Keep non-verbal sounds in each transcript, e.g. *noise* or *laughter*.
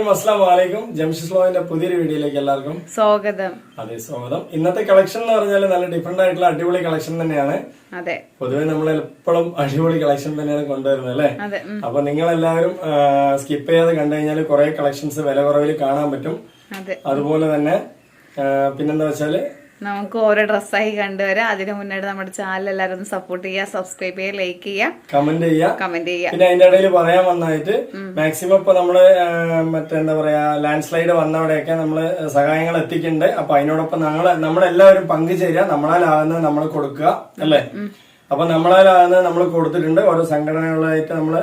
എല്ലാവർക്കും അസ്സാം വലൈക്കും ജംഷി സ്ലോവിന്റെ പുതിയൊരു വീഡിയോയിലേക്ക് എല്ലാവർക്കും സ്വാഗതം. അതെ സ്വാഗതം. ഇന്നത്തെ കളക്ഷൻ എന്ന് പറഞ്ഞാൽ നല്ല ഡിഫറെന്റ് ആയിട്ടുള്ള അടിപൊളി കളക്ഷൻ തന്നെയാണ്. അതെ. പൊതുവെ നമ്മൾ എപ്പോഴും അടിപൊളി കളക്ഷൻ തന്നെയാണ് കൊണ്ടുവരുന്നത് അല്ലെ? അപ്പൊ നിങ്ങൾ എല്ലാവരും സ്കിപ്പ് ചെയ്യാതെ കണ്ടു കഴിഞ്ഞാൽ കുറെ കളക്ഷൻസ് വില കുറവിൽ കാണാൻ പറ്റും. അതെ. അതുപോലെ തന്നെ പിന്നെന്താ വെച്ചാൽ നമുക്ക് ഓരോ ഡ്രസ്സായി കണ്ടുവരാം. അതിനു മുന്നായിട്ട് നമ്മുടെ ചാനൽ എല്ലാവരും സപ്പോർട്ട് ചെയ്യുക സബ്സ്ക്രൈബ് ചെയ്യുക ലൈക്ക് ചെയ്യുക. കമന്റ് ചെയ്യുക. കമന്റ് ചെയ്യുക. പിന്നെ അതിന്റെ ഇടയിൽ പറയാൻ വന്നായിട്ട് മാക്സിമം ഇപ്പൊ നമ്മൾ മറ്റെന്താ പറയാ ലാൻഡ് സ്ലൈഡ് വന്നവിടെയൊക്കെ നമ്മൾ സഹായങ്ങൾ എത്തിക്കുന്നുണ്ട്. അപ്പൊ അതിനോടൊപ്പം ഞങ്ങൾ നമ്മളെല്ലാവരും പങ്കുചേരുക. നമ്മളാലാകുന്നത് നമ്മൾ കൊടുക്കുക അല്ലേ? അപ്പൊ നമ്മളാലാകുന്നത് നമ്മൾ കൊടുത്തിട്ടുണ്ട്. ഓരോ സംഘടനകളായിട്ട് നമ്മൾ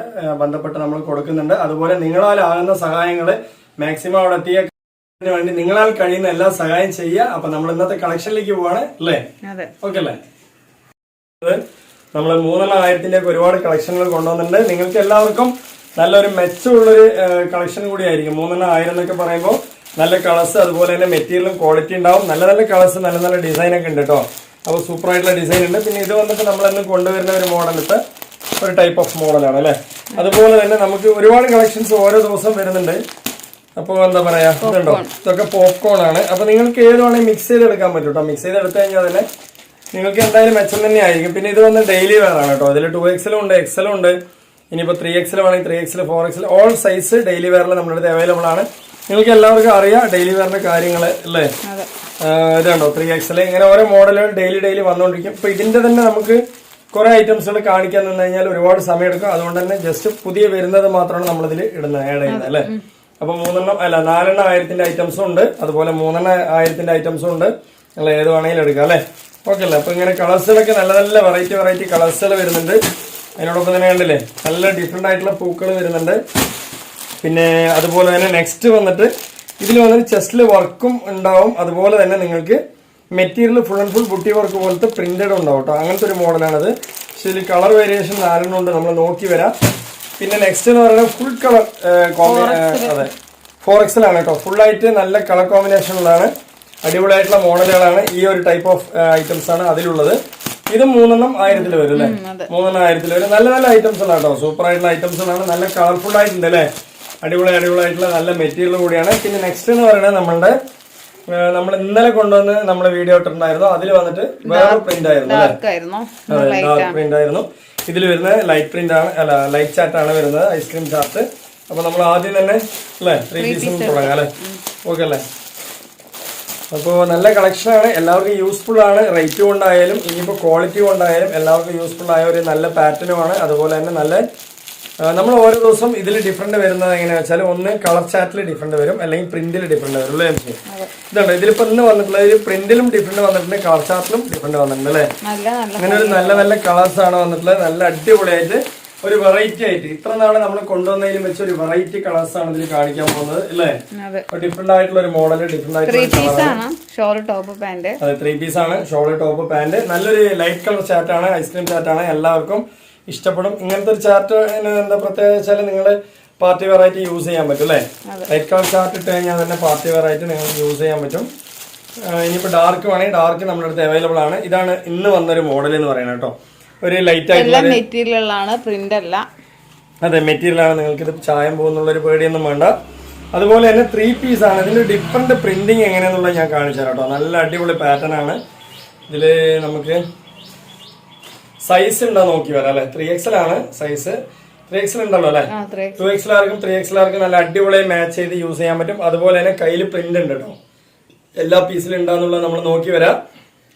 ബന്ധപ്പെട്ട് നമ്മൾ കൊടുക്കുന്നുണ്ട്. അതുപോലെ നിങ്ങളാലാകുന്ന സഹായങ്ങൾ മാക്സിമം അവിടെ എത്തിയ വേണ്ടി നിങ്ങളാൽ കഴിയുന്ന എല്ലാ സഹായം ചെയ്യുക. അപ്പൊ നമ്മൾ ഇന്നത്തെ കളക്ഷനിലേക്ക് പോവാണ് അല്ലേ? ഓക്കെ അല്ലേ? നമ്മൾ മൂന്നെണ്ണം ആയിരത്തിന്റെ ഒക്കെ ഒരുപാട് കളക്ഷനുകൾ കൊണ്ടുവന്നിട്ടുണ്ട്. നിങ്ങൾക്ക് എല്ലാവർക്കും നല്ലൊരു മെച്ചമുള്ളൊരു കളക്ഷൻ കൂടി ആയിരിക്കും. മൂന്നെണ്ണം ആയിരം എന്നൊക്കെ പറയുമ്പോൾ നല്ല കളേഴ്സ് അതുപോലെ തന്നെ മെറ്റീരിയലും ക്വാളിറ്റി ഉണ്ടാവും. നല്ല നല്ല കളേഴ്സ് നല്ല നല്ല ഡിസൈൻ ഒക്കെ ഉണ്ട് കേട്ടോ. അപ്പോൾ സൂപ്പർ ആയിട്ടുള്ള ഡിസൈൻ ഉണ്ട്. പിന്നെ ഇത് വന്നിട്ട് നമ്മൾ ഇന്ന് കൊണ്ടുവരുന്ന ഒരു മോഡലിട്ട് ഒരു ടൈപ്പ് ഓഫ് മോഡലാണ് അല്ലേ? അതുപോലെ തന്നെ നമുക്ക് ഒരുപാട് കളക്ഷൻസ് ഓരോ ദിവസം വരുന്നുണ്ട്. അപ്പോൾ എന്താ പറയാ ഇതുണ്ടോ? ഇതൊക്കെ പോപ്കോൺ ആണ്. അപ്പൊ നിങ്ങൾക്ക് ഏത് വേണമെങ്കിൽ മിക്സ് ചെയ്ത് എടുക്കാൻ പറ്റും കേട്ടോ മിക്സ് ചെയ്ത് എടുത്തു കഴിഞ്ഞാൽ തന്നെ നിങ്ങൾക്ക് എന്തായാലും മെച്ചം തന്നെ ആയിരിക്കും. പിന്നെ ഇത് വന്ന് ഡെയിലി വെയർ ആണ് കേട്ടോ ഇതിൽ ടു എക്സലും ഉണ്ട് എക്സലും ഉണ്ട്. ഇനിയിപ്പോൾ ത്രീ എക്സൽ വേണമെങ്കിൽ three XL four XL all size daily വെയറിൽ നമ്മുടെ അടുത്ത് അവൈലബിൾ ആണ്. നിങ്ങൾക്ക് എല്ലാവർക്കും അറിയാം ഡെയിലി വെയറിന്റെ കാര്യങ്ങൾ അല്ലേ? ഇതുണ്ടോ? ത്രീ എക്സൽ ഇങ്ങനെ ഓരോ മോഡലുകൾ ഡെയിലി ഡെയിലി വന്നുകൊണ്ടിരിക്കും ഇപ്പൊ ഇതിന്റെ തന്നെ നമുക്ക് കുറെ ഐറ്റംസുകൾ കാണിക്കാൻ നിന്ന് കഴിഞ്ഞാൽ ഒരുപാട് സമയം എടുക്കും. അതുകൊണ്ട് തന്നെ ജസ്റ്റ് പുതിയ വരുന്നത് മാത്രമാണ് നമ്മളിതിൽ ഇടുന്നത് ആഡ് ചെയ്യുന്നത് അല്ലേ? അപ്പൊ മൂന്നെണ്ണം അല്ല നാലെണ്ണം ആയിരത്തിന്റെ ഐറ്റംസും ഉണ്ട്. അതുപോലെ മൂന്നെണ്ണം ആയിരത്തിന്റെ ഐറ്റംസും ഉണ്ട്. നിങ്ങൾ ഏത് വേണമെങ്കിലും എടുക്കാം അല്ലേ? ഓക്കെ അല്ലേ? അപ്പൊ ഇങ്ങനെ കളേഴ്സുകളൊക്കെ നല്ല നല്ല വെറൈറ്റി വെറൈറ്റി കളേഴ്സുകൾ വരുന്നുണ്ട്. അതിനോടൊപ്പം തന്നെ കണ്ടില്ലേ? നല്ല ഡിഫറെന്റ് ആയിട്ടുള്ള പൂക്കൾ വരുന്നുണ്ട്. പിന്നെ അതുപോലെ തന്നെ നെക്സ്റ്റ് വന്നിട്ട് ഇതിൽ വന്നിട്ട് ചെസ്റ്റിൽ വർക്കും ഉണ്ടാവും. അതുപോലെ തന്നെ നിങ്ങൾക്ക് മെറ്റീരിയൽ ഫുൾ ആൻഡ് ഫുൾ ബുട്ടി വർക്ക് പോലത്തെ പ്രിന്റഡ് ഉണ്ടാവും കേട്ടോ. അങ്ങനത്തെ ഒരു മോഡലാണത് പക്ഷേ ഇതിൽ കളർ വേരിയേഷൻ നാലെണ്ണം ഉണ്ട്. നമ്മൾ നോക്കി വരാം. പിന്നെ നെക്സ്റ്റ് എന്ന് പറയുന്നത് ഫുൾ കളർ അതെ. ഫോർ എക്സലാണ് കേട്ടോ ഫുൾ ആയിട്ട് നല്ല കളർ കോമ്പിനേഷൻ കോമ്പിനേഷനിലാണ് അടിപൊളിയായിട്ടുള്ള മോഡലുകളാണ് ഈ ഒരു ടൈപ്പ് ഓഫ് ഐറ്റംസ് ആണ് അതിലുള്ളത്. ഇത് മൂന്നെണ്ണം ആയിരത്തിൽ വരും അല്ലേ? മൂന്നെണ്ണം ആയിരത്തിൽ വരും. നല്ല നല്ല ഐറ്റംസ് ആണ് കേട്ടോ സൂപ്പർ ആയിട്ടുള്ള ഐറ്റംസുകളാണ് നല്ല കളർഫുൾ ആയിട്ടുണ്ട് അല്ലേ? അടിപൊളി അടിപൊളി ആയിട്ടുള്ള നല്ല മെറ്റീരിയൽ കൂടിയാണ്. പിന്നെ നെക്സ്റ്റ് എന്ന് പറയുന്നത് നമ്മളുടെ നമ്മൾ ഇന്നലെ കൊണ്ടുവന്ന് നമ്മുടെ വീഡിയോ ഇട്ടിട്ടുണ്ടായിരുന്നു. അതിൽ വന്നിട്ട് വേറെ പ്രിന്റ് ആയിരുന്നു അല്ലേ? ഡാർക്ക് ആയിരുന്നോ. ഡാർക്ക് പ്രിന്റ് ആയിരുന്നു. ഇതിൽ വരുന്നത് ലൈറ്റ് പ്രിന്റ് ആണ് അല്ല ലൈറ്റ് ചാർട്ട് ആണ് വരുന്നത് ഐസ്ക്രീം ചാർട്ട് അപ്പൊ നമ്മൾ ആദ്യം തന്നെ അല്ലേ ത്രീ പീസും തുടങ്ങാം അല്ലേ? ഓക്കെ അല്ലേ? അപ്പോൾ നല്ല കളക്ഷനാണ് ആണ് എല്ലാവർക്കും യൂസ്ഫുൾ ആണ്. റേറ്റ് കൊണ്ടായാലും ഇനിയിപ്പോൾ ക്വാളിറ്റി കൊണ്ടായാലും എല്ലാവർക്കും യൂസ്ഫുൾ ആയ ഒരു നല്ല പാറ്റേണുമാണ് അതുപോലെ തന്നെ നല്ല നമ്മൾ ഓരോ ദിവസം ഇതിൽ ഡിഫറെന്റ് വരുന്നത് എങ്ങനെയാ വെച്ചാൽ ഒന്ന് കളർ ചാറ്റിൽ ഡിഫറെന്റ് വരും അല്ലെങ്കിൽ പ്രിന്റിൽ ഡിഫറെന്റ് വരും അല്ലേ? ഇതുണ്ട്. ഇതിലിപ്പോ ഇന്ന് വന്നിട്ടുള്ള പ്രിന്റിലും ഡിഫറെന്റ് വന്നിട്ടുണ്ട് കളർ ചാറ്റിലും ഡിഫറെന്റ് വന്നിട്ടുണ്ട് അല്ലേ? അങ്ങനെ ഒരു നല്ല നല്ല കളേഴ്സ് ആണ് വന്നിട്ടുള്ളത്. നല്ല അടിപൊളിയായിട്ട് ഒരു വെറൈറ്റി ആയിട്ട് ഇത്ര നാളെ നമ്മൾ കൊണ്ടുവന്നതിലും വെച്ച് ഒരു വെറൈറ്റി കളേഴ്സ് ആണ് ഇതിൽ കാണിക്കാൻ പോകുന്നത് അല്ലേ? ഡിഫറെന്റ് ആയിട്ടുള്ള ഒരു മോഡൽ ഡിഫറെന്റ് ആയിട്ടുള്ള ത്രീ പീസ് ആണ്. ഷോൾ ടോപ്പ് പാന്റ് നല്ലൊരു ലൈറ്റ് കളർ ചാറ്റ് ആണ് ഐസ്ക്രീം ചാറ്റ് ആണ് എല്ലാവർക്കും ഇഷ്ടപ്പെടും. ഇങ്ങനത്തെ ഒരു ചാർട്ട് എന്താ പ്രത്യേകത വെച്ചാൽ നിങ്ങൾ പാർട്ടി വെറൈറ്റി യൂസ് ചെയ്യാൻ പറ്റും അല്ലേ? ലൈറ്റ് കളർ ചാർട്ട് ഇട്ട് കഴിഞ്ഞാൽ തന്നെ പാർട്ടി വെറൈറ്റി നിങ്ങൾക്ക് യൂസ് ചെയ്യാൻ പറ്റും. ഇനിയിപ്പോൾ ഇനിയിപ്പോ ഡാർക്ക് വേണമെങ്കിൽ ഡാർക്ക് നമ്മുടെ അടുത്ത് അവൈലബിൾ ആണ്. ഇതാണ് ഇന്ന് വന്നൊരു മോഡൽ എന്ന് പറയുന്നത് കേട്ടോ. ഒരു ലൈറ്റ് ആയിട്ടുള്ള മെറ്റീരിയൽ ആണ് പ്രിന്റ് അല്ല. അതെ മെറ്റീരിയൽ ആണ്. നിങ്ങൾക്ക് ഇത് ചായം പോകുന്നുള്ള ഒരു പേടിയൊന്നും വേണ്ട. അതുപോലെ തന്നെ ത്രീ പീസ് ആണ്. ഇതിന്റെ ഡിഫറെന്റ് പ്രിന്റിങ് എങ്ങനെയാണെന്നുള്ളത് ഞാൻ കാണിച്ചു തരാം കേട്ടോ. നല്ല അടിപൊളി പാറ്റേൺ ആണ്. ഇതിൽ നമുക്ക് സൈസ് ഉണ്ടോ നോക്കി വരാം അല്ലെ? ത്രീ എക്സൽ ആണ് സൈസ് ത്രീ എക്സൽ ഉണ്ടല്ലോ അല്ലെ? ടു എക്സൽ ആർക്കും ത്രീ എക്സൽ ആർക്കും നല്ല അടിപൊളി മാച്ച് ചെയ്ത് യൂസ് ചെയ്യാൻ പറ്റും. അതുപോലെ തന്നെ കയ്യിൽ പ്രിന്റ് ഉണ്ട് കേട്ടോ. എല്ലാ പീസിലും ഉണ്ടാന്നുള്ളത് നമ്മൾ നോക്കി വരാം.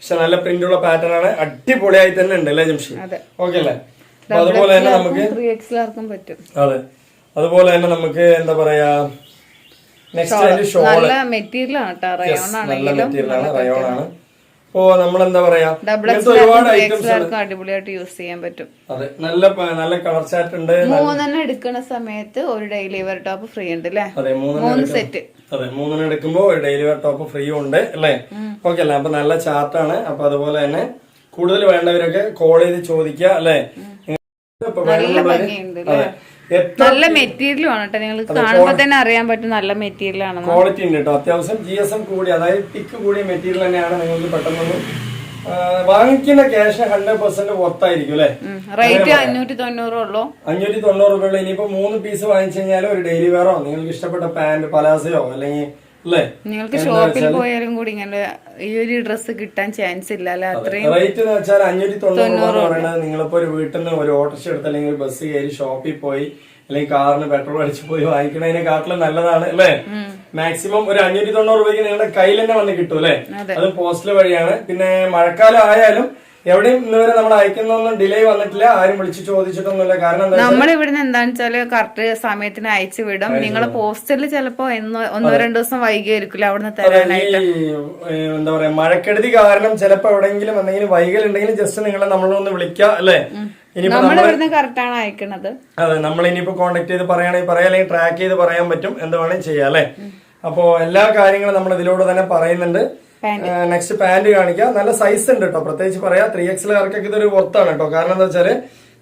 പക്ഷെ നല്ല പ്രിന്റ് ഉള്ള പാറ്റേൺ ആണ്. അടിപൊളിയായി തന്നെ ഉണ്ട് അല്ലേ ജംഷി ഓക്കെ അല്ലേ? അതുപോലെ തന്നെ നമുക്ക് അതെ. അതുപോലെ തന്നെ നമുക്ക് എന്താ പറയാ നെക്സ്റ്റ് ഷോൾ നല്ല മെറ്റീരിയൽ ആണ് റയോൺ ആണ്. റയോൺ നമ്മളെന്താ പറയാ? ഒരുപാട് ഐറ്റംസ് അടിപൊളിയായിട്ട് യൂസ് ചെയ്യാൻ പറ്റും. അതെ നല്ല നല്ല കളർ ചാറ്റ് ഉണ്ട് മൂന്നെണ്ണം എടുക്കുന്ന സമയത്ത് ഒരു ഡെയിലി വെയർ ടോപ്പ് ഫ്രീ ഉണ്ട് അല്ലേ അതെ മൂന്ന് സെറ്റ് അതെ മൂന്നെണ്ണം എടുക്കുമ്പോ ഒരു ഡെയിലി വെയർ ടോപ്പ് ഫ്രീ ഉണ്ട് അല്ലേ? ഓക്കെ അല്ലേ അപ്പൊ നല്ല ചാർട്ടാണ് അപ്പൊ അതുപോലെ തന്നെ കൂടുതൽ വേണ്ടവരൊക്കെ കോൾ ചെയ്ത് ചോദിക്കുക അല്ലേ? അതെ. നല്ല മെറ്റീരിയൽ ആണ് കേട്ടോ. നിങ്ങൾ കാണുമ്പോൾ തന്നെ അറിയാൻ പറ്റും നല്ല മെറ്റീരിയൽ ആണ് ക്വാളിറ്റി ഉണ്ട് കേട്ടോ. അത്യാവശ്യം ജി എസ് എം കൂടി അതായത് തിക്ക് കൂടിയ മെറ്റീരിയൽ തന്നെയാണ് നിങ്ങൾക്ക് പെട്ടെന്ന് വാങ്ങിക്കുന്ന ക്യാഷ് ഹൺഡ്രഡ് പെർസെന്റ് പുറത്തായിരിക്കും അല്ലെ? റേറ്റ് അഞ്ഞൂറ്റി തൊണ്ണൂറ് ഉള്ളൂ. അഞ്ഞൂറ്റി തൊണ്ണൂറ് രൂപയുള്ള ഇനിയിപ്പോ മൂന്ന് പീസ് വാങ്ങിച്ചു കഴിഞ്ഞാൽ ഒരു ഡെയിലി വെയറോ നിങ്ങൾക്ക് ഇഷ്ടപ്പെട്ട പാന്റ് പലാസയോ അല്ലെങ്കിൽ അല്ലേ? നിങ്ങൾക്ക് ഷോപ്പിൽ പോയാലും കൂടി ഇങ്ങനെ ഈ ഒരു ഡ്രസ് കിട്ടാൻ ചാൻസ് ഇല്ല. അല്ലെ അത്രയും റേറ്റ് എന്ന് വെച്ചാൽ അഞ്ഞൂറ്റി തൊണ്ണൂറ് പറയുന്നത് നിങ്ങളിപ്പോ ഒരു വീട്ടിൽ നിന്ന് ഒരു ഓട്ടോറിക്ഷ എടുത്ത് അല്ലെങ്കിൽ ബസ് കയറി ഷോപ്പിൽ പോയി അല്ലെങ്കിൽ കാറിന് പെട്രോൾ അടിച്ച് പോയി വാങ്ങിക്കണതിനെക്കാട്ടിലും നല്ലതാണ് അല്ലേ? മാക്സിമം ഒരു അഞ്ഞൂറ്റി തൊണ്ണൂറ് രൂപയ്ക്ക് നിങ്ങളുടെ കയ്യിൽ തന്നെ വന്ന് കിട്ടും അല്ലേ? അത്. പോസ്റ്റൽ വഴിയാണ്. പിന്നെ മഴക്കാലം ആയാലും എവിടെയും ഇന്നുവരെ നമ്മൾ അയക്കുന്നൊന്നും ഡിലേ വന്നിട്ടില്ല. ആരും വിളിച്ച് ചോദിച്ചിട്ടൊന്നുമില്ല. കാരണം നമ്മൾ ഇവിടുന്ന് എന്താന്ന് വെച്ചാൽ കറക്റ്റ് സമയത്തിന് അയച്ചു വിടും. നിങ്ങൾ പോസ്റ്റലിൽ ചിലപ്പോ ഒന്നോ രണ്ടു ദിവസം വൈകിയായിരിക്കില്ല അവിടുന്ന് തരാനായിട്ട്? എന്താ പറയാ മഴക്കെടുതി കാരണം ചിലപ്പോ എവിടെയെങ്കിലും എന്തെങ്കിലും വൈകൽ ജസ്റ്റ് നിങ്ങളെ നമ്മളൊന്ന് വിളിക്കാം അല്ലേ? അയക്കണത്. അതെ നമ്മൾ ഇനിയിപ്പോ കോണ്ടാക്ട് ചെയ്ത് പറയുകയാണെങ്കിൽ പറയാം അല്ലെങ്കിൽ ട്രാക്ക് ചെയ്ത് പറയാൻ പറ്റും. എന്ത് വേണമെങ്കിലും ചെയ്യാം അല്ലേ? അപ്പോ എല്ലാ കാര്യങ്ങളും നമ്മൾ ഇതിലൂടെ തന്നെ പറയുന്നുണ്ട്. നെക്സ്റ്റ് പാന്റ് കാണിക്കാം. നല്ല സൈസ് ഉണ്ട് കേട്ടോ പ്രത്യേകിച്ച് പറയാം ത്രീ എക്സിലുകാർക്കൊക്കെ ഇതൊരു വർത്താണ് കേട്ടോ കാരണം എന്താ വെച്ചാൽ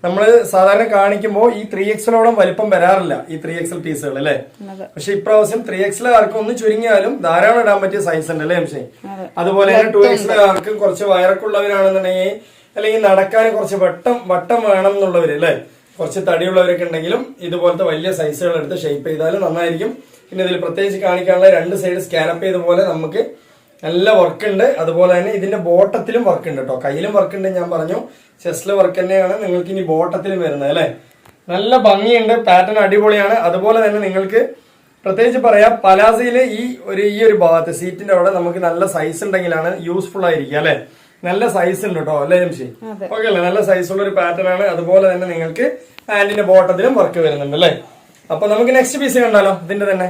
നമ്മൾ സാധാരണ കാണിക്കുമ്പോൾ ഈ ത്രീ എക്സിലോളം വലിപ്പം വരാറില്ല ഈ ത്രീ എക്സൽ പീസുകൾ അല്ലേ? പക്ഷെ ഇപ്രാവശ്യം ത്രീ എക്സിലുകാർക്ക് ഒന്ന് ചുരുങ്ങിയാലും ധാരാളം ഇടാൻ പറ്റിയ സൈസ് ഉണ്ട് അല്ലേ പക്ഷേ അതുപോലെ തന്നെ ടു എക്സിലുകാർക്ക് കുറച്ച് വയറക്കുള്ളവരാണെന്നുണ്ടെങ്കിൽ അല്ലെങ്കിൽ നടക്കാൻ കുറച്ച് വട്ടം വട്ടം വേണം എന്നുള്ളവര് അല്ലേ? കുറച്ച് തടിയുള്ളവരൊക്കെ ഉണ്ടെങ്കിലും ഇതുപോലത്തെ വലിയ സൈസുകൾ എടുത്ത് ഷേപ്പ് ചെയ്താലും നന്നായിരിക്കും. പിന്നെ ഇതിൽ പ്രത്യേകിച്ച് കാണിക്കാനുള്ള രണ്ട് സൈഡ് സ്കാനപ്പ് ചെയ്ത പോലെ നമുക്ക് നല്ല വർക്ക് ഉണ്ട് അതുപോലെ തന്നെ ഇതിന്റെ ബോട്ടത്തിലും വർക്ക് ഉണ്ട് കേട്ടോ കയ്യിലും വർക്ക് ഉണ്ട് ഞാൻ പറഞ്ഞു. ചെസ്റ്റിലെ വർക്ക് തന്നെയാണ് നിങ്ങൾക്ക് ഇനി ബോട്ടത്തിലും വരുന്നത് അല്ലേ? നല്ല ഭംഗിയുണ്ട് പാറ്റേൺ അടിപൊളിയാണ്. അതുപോലെ തന്നെ നിങ്ങൾക്ക് പ്രത്യേകിച്ച് പറയാം പലാസയിൽ ഈ ഒരു ഈ ഒരു ഭാഗത്ത് സീറ്റിന്റെ അവിടെ നമുക്ക് നല്ല സൈസ് ഉണ്ടെങ്കിലാണ് യൂസ്ഫുൾ ആയിരിക്കുക അല്ലെ? നല്ല സൈസ് ഉണ്ട് കേട്ടോ അല്ലേ ജംഷി? ഓക്കെ അല്ലേ? നല്ല സൈസ് ഉള്ള ഒരു പാറ്റേൺ ആണ്. അതുപോലെ തന്നെ നിങ്ങൾക്ക് ഹാൻഡിന്റെ ബോട്ടത്തിലും വർക്ക് വരുന്നുണ്ട് അല്ലേ? അപ്പൊ നമുക്ക് നെക്സ്റ്റ് പീസ് കണ്ടാലോ ഇതിന്റെ തന്നെ.